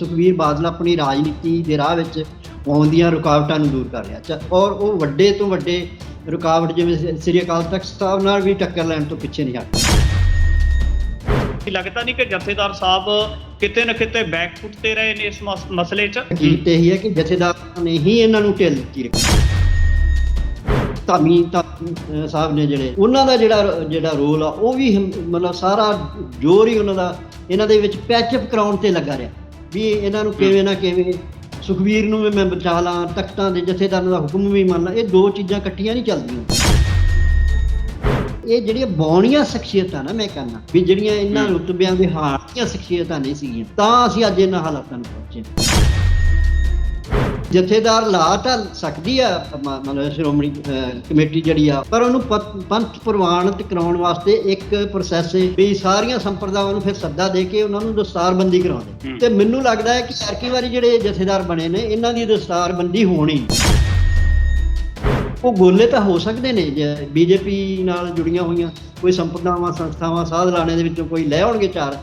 ਸੁਖਵੀਰ ਬਾਦਲ ਆਪਣੀ ਰਾਜਨੀਤੀ ਦੇ ਰਾਹ ਵਿੱਚ ਆਉਂਦੀਆਂ ਰੁਕਾਵਟਾਂ ਨੂੰ ਦੂਰ ਕਰ ਰਿਹਾ। ਔਰ ਉਹ ਵੱਡੇ ਤੋਂ ਵੱਡੇ ਰੁਕਾਵਟ ਜਿਵੇਂ ਸ੍ਰੀ ਅਕਾਲ ਤਖਤ ਸਾਹਿਬ ਨਾਲ ਵੀ ਟੱਕਰ ਲੈਣ ਤੋਂ ਪਿੱਛੇ ਨਹੀਂ ਹਟ ਲੱਗਦਾ ਨਹੀਂ ਕਿ ਜਥੇਦਾਰ ਸਾਹਿਬ ਕਿਤੇ ਨਾ ਕਿਤੇ ਬੈਕਫੁੱਟ ਤੇ ਰਹੇ ਨੇ ਇਸ ਮਸ- ਮਸਲੇ 'ਚ? ਹਕੀਕਤ ਇਹ ਹੈ ਕਿ ਜਥੇਦਾਰ ਨੇ ਹੀ ਇਹਨਾਂ ਨੂੰ ਢਿੱਲ ਦਿੱਤੀ ਧਾਮੀ ਸਾਹਿਬ ਨੇ ਜਿਹੜੇ ਉਹਨਾਂ ਦਾ ਜਿਹੜਾ ਜਿਹੜਾ ਰੋਲ ਆ ਉਹ ਵੀ ਮਤਲਬ ਸਾਰਾ ਜ਼ੋਰ ਹੀ ਉਹਨਾਂ ਦਾ ਇਹਨਾਂ ਦੇ ਵਿੱਚ ਪੈਚਅਪ ਕਰਾਉਣ ਤੇ ਲੱਗਾ ਰਿਹਾ। ਵੀ ਇਹਨਾਂ ਨੂੰ ਕਿਵੇਂ ਨਾ ਕਿਵੇਂ ਸੁਖਵੀਰ ਨੂੰ ਵੀ ਮੈਂ ਬਚਾ ਲਾਂ ਤਖਤਾਂ ਦੇ ਜਥੇਦਾਰਾਂ ਦਾ ਹੁਕਮ ਵੀ ਮੰਨ ਲਾਂ ਇਹ ਦੋ ਚੀਜ਼ਾਂ ਇਕੱਠੀਆਂ ਨਹੀਂ ਚੱਲਦੀਆਂ ਇਹ ਜਿਹੜੀਆਂ ਬੌਣੀਆਂ ਸ਼ਖਸੀਅਤਾਂ ਨਾ ਮੈਂ ਕਹਿੰਦਾ ਵੀ ਜਿਹੜੀਆਂ ਇਹਨਾਂ। ਰੁਤਬਿਆਂ ਦੇ ਹਾਰੀਆਂ ਸ਼ਖਸੀਅਤਾਂ ਨਹੀਂ ਸੀਗੀਆਂ ਤਾਂ ਅਸੀਂ ਅੱਜ ਇਹਨਾਂ ਹਾਲਾਤਾਂ ਨੂੰ ਪਹੁੰਚੇ ਜਥੇਦਾਰ ਲਾ ਤਾਂ ਸਕਦੀ ਆ ਮਤਲਬ ਸ਼੍ਰੋਮਣੀ ਕਮੇਟੀ ਜਿਹੜੀ ਆ ਪਰ ਉਹਨੂੰ ਪੰਥ ਪ੍ਰਵਾਨਿਤ ਕਰਾਉਣ ਵਾਸਤੇ ਇੱਕ ਪ੍ਰੋਸੈਸ ਹੈ ਵੀ ਸਾਰੀਆਂ ਸੰਪਰਦਾਵਾਂ ਨੂੰ ਫਿਰ ਸੱਦਾ ਦੇ ਕੇ ਉਹਨਾਂ ਨੂੰ ਦਸਤਾਰਬੰਦੀ ਕਰਾਉਂਦੇ। ਤੇ ਮੈਨੂੰ ਲੱਗਦਾ ਹੈ ਕਿ ਐਰਕੀ ਵਾਰੀ ਜਿਹੜੇ ਜਥੇਦਾਰ ਬਣੇ ਨੇ ਇਹਨਾਂ ਦੀ ਦਸਤਾਰਬੰਦੀ ਹੋਣੀ। ਉਹ ਗੋਲੇ ਤਾਂ ਹੋ ਸਕਦੇ ਨੇ ਜੇ ਬੀਜੇਪੀ ਨਾਲ ਜੁੜੀਆਂ ਹੋਈਆਂ ਕੋਈ ਸੰਪਰਦਾਵਾਂ ਸੰਸਥਾਵਾਂ ਸਾਧ ਲਾਣੇ ਦੇ ਵਿੱਚੋਂ ਕੋਈ ਲੈ ਆਉਣਗੇ ਚਾਰ।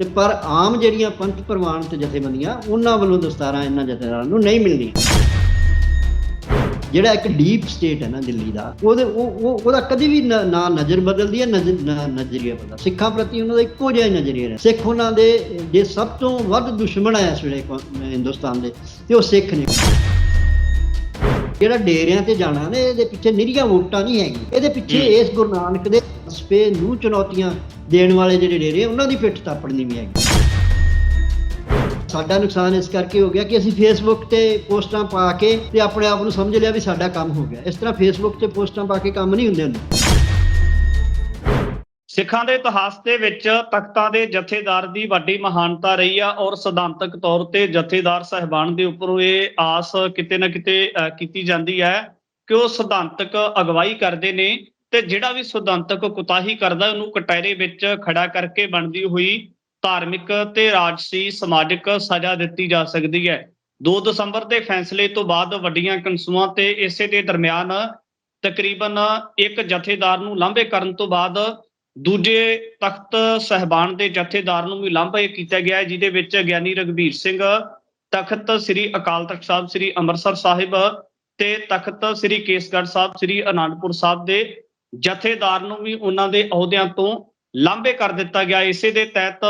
ਤੇ ਪਰ ਆਮ ਜਿਹੜੀਆਂ ਪੰਥ ਪ੍ਰਵਾਨਿਤ ਜਥੇਬੰਦੀਆਂ ਉਹਨਾਂ ਵੱਲੋਂ ਦਸਤਾਰਾਂ ਇਹਨਾਂ ਜਥੇਦਾਰਾਂ ਨੂੰ ਨਹੀਂ ਮਿਲਦੀਆਂ। ਜਿਹੜਾ ਇੱਕ ਡੀਪ ਸਟੇਟ ਹੈ ਨਾ ਦਿੱਲੀ ਦਾ ਉਹਦੇ ਉਹ ਉਹ- ਉਹਦਾ ਕਦੀ ਵੀ ਨਾ ਨਜ਼ਰ ਬਦਲਦੀ ਹੈ ਨਜ਼ਰੀਆ ਬਦਲਦਾ। ਸਿੱਖਾਂ ਪ੍ਰਤੀ ਉਹਨਾਂ ਦਾ ਇੱਕੋ ਜਿਹਾ ਨਜ਼ਰੀਆ ਹੈ ਸਿੱਖ ਉਹਨਾਂ ਦੇ ਜੇ ਸਭ ਤੋਂ ਵੱਧ ਦੁਸ਼ਮਣ ਹੈ ਇਸ ਵੇਲੇ ਹਿੰਦੁਸਤਾਨ ਦੇ ਤੇ ਉਹ ਸਿੱਖ ਨੇ। ਜਿਹੜਾ ਡੇਰਿਆਂ ਤੇ ਜਾਣਾ ਨੇ ਇਹਦੇ ਪਿੱਛੇ ਨਿਰੀਆਂ ਵੋਟਾਂ ਨਹੀਂ ਹੈਗੀ ਇਹਦੇ ਪਿੱਛੇ। ਇਸ ਗੁਰੂ ਨਾਨਕ ਦੇ ਸਪੇ ਨੂੰ ਚੁਣੌਤੀਆਂ ਦੇਣ ਵਾਲੇ ਜਿਹੜੇ ਡੇਰੇ ਉਹਨਾਂ ਦੀ ਪਿੱਠ ਤਾਪੜਨੀ ਵੀ ਹੈਗੀ। ਸਾਡਾ ਨੁਕਸਾਨ ਇਸ ਕਰਕੇ ਹੋ ਗਿਆ ਕਿ ਅਸੀਂ ਫੇਸਬੁੱਕ ਤੇ ਪੋਸਟਾਂ ਪਾ ਕੇ ਤੇ ਆਪਣੇ ਆਪ ਨੂੰ ਸਮਝ ਲਿਆ ਵੀ ਸਾਡਾ ਕੰਮ ਹੋ ਗਿਆ। ਇਸ ਤਰ੍ਹਾਂ ਫੇਸਬੁੱਕ ਤੇ ਪੋਸਟਾਂ ਪਾ ਕੇ ਕੰਮ ਨਹੀਂ ਹੁੰਦੇ ਹੁੰਦੇ। ਸਿੱਖਾਂ ਦੇ ਇਤਿਹਾਸ ਦੇ ਵਿੱਚ ਤਖਤਾਂ ਦੇ ਜਥੇਦਾਰ ਦੀ ਵੱਡੀ ਮਹਾਨਤਾ ਰਹੀ ਆ ਔਰ ਸਿਧਾਂਤਕ ਤੌਰ ਤੇ ਜਥੇਦਾਰ ਸਹਿਬਾਨ ਦੇ ਉੱਪਰ ਇਹ ਆਸ ਕਿਤੇ ਨਾ ਕਿਤੇ ਕੀਤੀ ਜਾਂਦੀ ਹੈ ਕਿ ਉਹ ਸਿਧਾਂਤਕ ਅਗਵਾਈ ਕਰਦੇ ਨੇ ਤੇ ਜਿਹੜਾ ਵੀ ਸਿਧਾਂਤਕ ਕੁਤਾਹੀ ਕਰਦਾ ਉਹਨੂੰ ਕਟਹਿਰੇ ਵਿੱਚ ਖੜਾ ਕਰਕੇ ਬਣਦੀ ਹੋਈ ਧਾਰਮਿਕ ਤੇ ਰਾਜਸੀ ਸਮਾਜਿਕ ਸਜ਼ਾ ਦਿੱਤੀ ਜਾ ਸਕਦੀ ਹੈ। 2 ਦਸੰਬਰ ਦੇ ਫੈਸਲੇ ਤੋਂ ਬਾਅਦ ਵੱਡੀਆਂ ਕਨਸੂਆਂ ਤੇ ਇਸੇ ਦੇ ਦਰਮਿਆਨ ਤਕਰੀਬਨ ਇੱਕ ਜਥੇਦਾਰ ਨੂੰ ਲਾਂਭੇ ਕਰਨ ਤੋਂ ਬਾਅਦ ਦੂਜੇ ਤਖਤ ਸਹਿਬਾਨ ਦੇ ਜਥੇਦਾਰ ਨੂੰ ਵੀ ਲਾਂਭੇ ਕੀਤਾ ਗਿਆ ਹੈ, ਜਿਹਦੇ ਵਿੱਚ ਗਿਆਨੀ ਰਗਵੀਰ ਸਿੰਘ ਤਖਤ ਸ੍ਰੀ ਅਕਾਲ ਤਖਤ ਸਾਹਿਬ ਸ੍ਰੀ ਅੰਮ੍ਰਿਤਸਰ ਸਾਹਿਬ ਤੇ ਤਖਤ ਸ੍ਰੀ ਕੇਸਗੜ੍ਹ ਸਾਹਿਬ ਸ੍ਰੀ ਅਨੰਦਪੁਰ ਸਾਹਿਬ ਦੇ ਜਥੇਦਾਰ ਨੂੰ ਵੀ ਉਹਨਾਂ ਦੇ ਅਹੁਦਿਆਂ ਤੋਂ ਲਾਂਭੇ ਕਰ ਦਿੱਤਾ ਗਿਆ। ਇਸੇ ਦੇ ਤਹਿਤ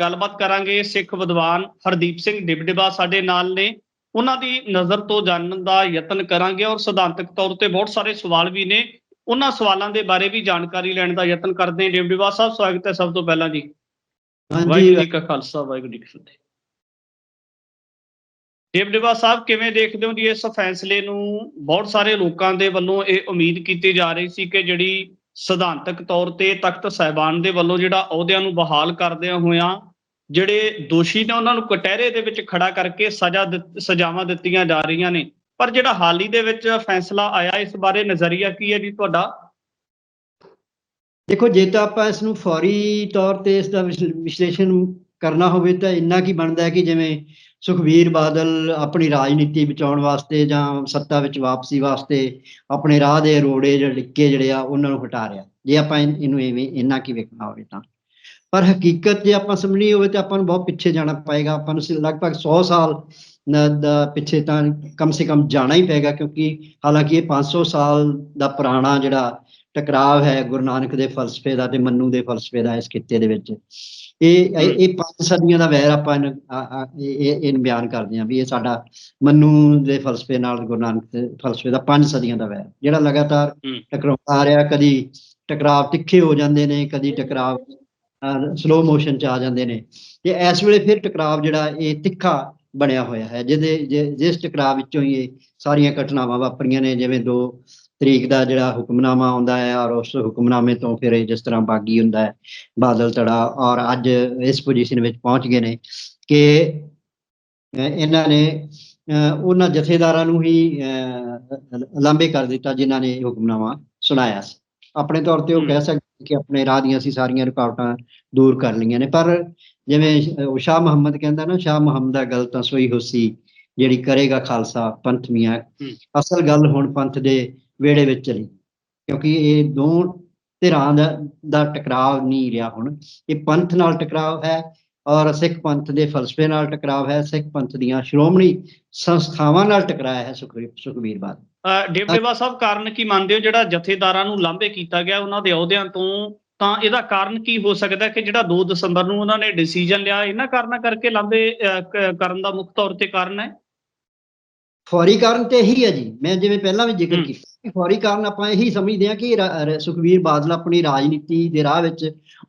ਗੱਲਬਾਤ ਕਰਾਂਗੇ ਸਿੱਖ ਵਿਦਵਾਨ ਹਰਦੀਪ ਸਿੰਘ ਡਿਬਡਿਬਾ ਸਾਡੇ ਨਾਲ ਨੇ। ਉਹਨਾਂ ਦੀ ਨਜ਼ਰ ਤੋਂ ਜਾਣਨ ਦਾ ਯਤਨ ਕਰਾਂਗੇ ਔਰ ਸਿਧਾਂਤਕ ਤੌਰ ਤੇ ਬਹੁਤ ਸਾਰੇ ਸਵਾਲ ਵੀ ਨੇ। ਉਹਨਾਂ ਸਵਾਲਾਂ ਦੇ ਬਾਰੇ ਵੀ ਜਾਣਕਾਰੀ ਲੈਣ ਦਾ ਯਤਨ ਕਰਦੇ ਹਾਂ। ਡਿਬਡਿਬਾ ਸਾਹਿਬ ਸਵਾਗਤ ਹੈ ਸਭ ਤੋਂ ਪਹਿਲਾਂ ਜੀ। ਵਾਹਿਗੁਰੂ ਜੀ ਕਾ ਖਾਲਸਾ ਵਾਹਿਗੁਰੂ ਜੀ ਕੀ ਫਤਿਹ। ਡਿਬਡਿਬਾ ਸਾਹਿਬ, ਕਿਵੇਂ ਦੇਖਦੇ ਹੋ ਜੀ ਇਸ ਫੈਸਲੇ ਨੂੰ? ਬਹੁਤ ਸਾਰੇ ਲੋਕਾਂ ਦੇ ਵੱਲੋਂ ਇਹ ਉਮੀਦ ਕੀਤੀ ਜਾ ਰਹੀ ਸੀ ਕਿ ਜਿਹੜੀ ਸਿਧਾਂਤਕ ਤੌਰ ਤੇ ਤਖਤ ਸਹਿਬਾਨ ਦੇ ਵੱਲੋਂ ਜਿਹੜਾ ਅਹੁਦਿਆਂ ਨੂੰ ਬਹਾਲ ਕਰਦਿਆਂ ਹੋਇਆਂ ਜਿਹੜੇ ਦੋਸ਼ੀ ਨੇ ਉਹਨਾਂ ਨੂੰ ਕਟਹਿਰੇ ਦੇ ਵਿੱਚ ਖੜਾ ਕਰਕੇ ਸਜ਼ਾ ਦਿੱਤ- ਸਜ਼ਾਵਾਂ ਦਿੱਤੀਆਂ ਜਾ ਰਹੀਆਂ ਨੇ। ਪਰ ਜਿਹੜਾ ਹਾਲ ਹੀ ਦੇ ਵਿੱਚ ਫੈਸਲਾ ਆਇਆ, ਇਸ ਬਾਰੇ ਨਜ਼ਰੀਆ ਕੀ ਹੈ ਜੀ ਤੁਹਾਡਾ? ਦੇਖੋ, ਜੇ ਤਾਂ ਆਪਾਂ ਇਸ ਨੂੰ ਫੌਰੀ ਤੌਰ ਤੇ ਇਸ ਦਾ ਵਿਸ਼ਲੇਸ਼ਣ ਕਰਨਾ ਹੋਵੇ ਤਾਂ ਇੰਨਾ ਕੀ ਬਣਦਾ ਹੈ ਕਿ ਜਿਵੇਂ ਸੁਖਬੀਰ ਬਾਦਲ ਆਪਣੀ ਰਾਜਨੀਤੀ ਬਚਾਉਣ ਵਾਸਤੇ ਜਾਂ ਸੱਤਾ ਵਿੱਚ ਵਾਪਸੀ ਵਾਸਤੇ ਆਪਣੇ ਰਾਹ ਦੇ ਰੋੜੇ ਜਿਹੜੇ ਲਿੱਕੇ ਜਿਹੜੇ ਆ, ਉਹਨਾਂ ਨੂੰ ਹਟਾ ਰਿਹਾ। ਜੇ ਆਪਾਂ ਇਹਨੂੰ ਐਵੇਂ ਇੰਨਾ ਕੀ ਵੇਖਣਾ ਹੋਵੇ ਤਾਂ। ਪਰ ਹਕੀਕਤ ਜੇ ਆਪਾਂ ਸਮਝਣੀ ਹੋਵੇ ਤਾਂ ਆਪਾਂ ਨੂੰ ਬਹੁਤ ਪਿੱਛੇ ਜਾਣਾ ਪਏਗਾ। ਆਪਾਂ ਨੂੰ ਲਗਭਗ 100 ਸਾਲ ਦਾ, ਪਿੱਛੇ ਤਾਂ ਕਮ ਸੇ ਕਮ ਜਾਣਾ ਹੀ ਪਏਗਾ ਕਿਉਂਕਿ ਹਾਲਾਂਕਿ ਇਹ 500 ਸਾਲ ਦਾ ਪੁਰਾਣਾ ਜਿਹੜਾ ਟਕਰਾਵ ਹੈ ਗੁਰੂ ਨਾਨਕ ਦੇ ਫਲਸਫੇ ਦਾ ਤੇ ਮੰਨੂ ਦੇ ਫਲਸਫੇ ਦਾ ਇਸ ਖਿੱਤੇ ਦੇ ਵਿੱਚ। ਇਹ ਇਹ- ਪੰਜ ਸਦੀਆਂ ਦਾ ਵੈਰ ਆਪਾਂ ਇਹਨੂੰ- ਬਿਆਨ ਕਰਦੇ ਹਾਂ ਵੀ ਇਹ ਸਾਡਾ ਮੰਨੂ ਦੇ ਫਲਸਫੇ ਨਾਲ ਗੁਰੂ ਨਾਨਕ ਦੇ ਫਲਸਫੇ ਦਾ ਪੰਜ ਸਦੀਆਂ ਦਾ ਵੈਰ ਜਿਹੜਾ ਲਗਾਤਾਰ। ਟਕਰਾਉਂਦਾ ਆ ਰਿਹਾ ਕਦੀ ਟਕਰਾਵ ਤਿੱਖੇ ਹੋ ਜਾਂਦੇ ਨੇ ਕਦੀ ਟਕਰਾਵ ਸਲੋ ਮੋਸ਼ਨ ਚ ਆ ਜਾਂਦੇ ਨੇ ਤੇ ਇਸ ਵੇਲੇ ਫਿਰ ਟਕਰਾਵ ਜਿਹੜਾ ਇਹ ਤਿੱਖਾ ਬਣਿਆ ਹੋਇਆ ਹੈ ਜਿਹਦੇ ਜਿਸ ਟਕਰਾਅ ਵਿੱਚੋਂ ਹੀ ਇਹ ਸਾਰੀਆਂ ਘਟਨਾਵਾਂ ਵਾਪਰੀਆਂ ਨੇ ਜਿਵੇਂ 2 ਤਰੀਕ ਦਾ ਜਿਹੜਾ ਹੁਕਮਨਾਮਾ ਆਉਂਦਾ ਹੈ ਔਰ ਉਸ ਹੁਕਮਨਾਮੇ ਤੋਂ ਫਿਰ ਇਹ ਜਿਸ ਤਰ੍ਹਾਂ ਬਾਗੀ ਹੁੰਦਾ ਹੈ ਬਾਦਲ ਤੜਾ ਔਰ ਅੱਜ ਇਸ ਪੋਜੀਸ਼ਨ ਵਿੱਚ ਪਹੁੰਚ ਗਏ ਨੇ ਕਿ ਇਹਨਾਂ ਨੇ ਉਹਨਾਂ ਜਥੇਦਾਰਾਂ ਨੂੰ ਹੀ ਲਾਂਭੇ ਕਰ ਦਿੱਤਾ ਜਿਨ੍ਹਾਂ ਨੇ ਹੁਕਮਨਾਮਾ ਸੁਣਾਇਆ ਸੀ ਆਪਣੇ ਤੌਰ ਤੇ ਉਹ। ਕਹਿ ਸਕਦੇ ਕਿ ਆਪਣੇ ਰਾਹ ਦੀਆਂ ਅਸੀਂ ਸਾਰੀਆਂ ਰੁਕਾਵਟਾਂ ਦੂਰ ਕਰ ਲਈਆਂ ਨੇ ਪਰ ਜਿਵੇਂ ਸ਼ਾਹ ਮੁਹੰਮਦ ਕਹਿੰਦਾ ਨਾ ਸ਼ਾਹ ਮੁਹੰਮਦ ਦਾ ਗੱਲ ਤਾਂ ਸੋਈ ਹੋਸੀ ਜਿਹੜੀ ਕਰੇਗਾ ਖਾਲਸਾ ਪੰਥ ਮੀਆਂ। ਅਸਲ ਗੱਲ ਹੁਣ ਪੰਥ ਦੇ ਵਿਹੜੇ ਵਿੱਚ ਚਲੀ। ਕਿਉਂਕਿ ਇਹ ਦੋ ਧਿਰਾਂ ਦਾ ਦਾ ਟਕਰਾਵ ਨਹੀਂ ਰਿਹਾ ਹੁਣ। ਇਹ ਪੰਥ ਨਾਲ ਟਕਰਾਵ ਹੈ ਔਰ ਸਿੱਖ ਪੰਥ ਦੇ ਫਲਸਫੇ ਨਾਲ ਟਕਰਾਵ ਹੈ ਸਿੱਖ ਪੰਥ ਦੀਆਂ ਸ਼੍ਰੋਮਣੀ ਸੰਸਥਾਵਾਂ ਨਾਲ ਟਕਰਾਇਆ ਹੈ ਬਾਦਲ ਅਹ ਡੇਬੇਵਾ ਸਾਹਿਬ ਕਾਰਨ ਕੀ ਮੰਨਦੇ ਹੋ? ਜਿਹੜਾ ਜਥੇਦਾਰਾਂ ਨੂੰ ਲਾਂਭੇ ਕੀਤਾ ਗਿਆ ਉਹਨਾਂ ਦੇ ਅਹੁਦਿਆਂ ਤੋਂ ਤਾਂ ਇਹਦਾ ਕਾਰਨ ਕੀ ਹੋ ਸਕਦਾ ਕਿ ਜਿਹੜਾ 2 ਦਸੰਬਰ ਨੂੰ ਉਹਨਾਂ ਨੇ ਡਿਸੀਜਨ ਲਿਆ ਇਹਨਾਂ ਕਾਰਨਾਂ ਕਰਕੇ ਲਾਂਭੇ ਕਰਨ ਦਾ ਮੁੱਖ ਤੌਰ ਤੇ ਕਾਰਨ ਹੈ? ਫੌਰੀ ਕਾਰਨ ਤੇ ਇਹੀ ਹੈ ਜੀ। ਮੈਂ ਜਿਵੇਂ ਪਹਿਲਾਂ ਵੀ ਜ਼ਿਕਰ। ਕੀਤਾ ਫੌਰੀ ਕਾਰਨ ਆਪਾਂ ਇਹੀ ਸਮਝਦੇ ਹਾਂ ਕਿ ਰਾ- ਰ- ਸੁਖਬੀਰ ਬਾਦਲ ਆਪਣੀ ਰਾਜਨੀਤੀ ਦੇ ਰਾਹ ਵਿੱਚ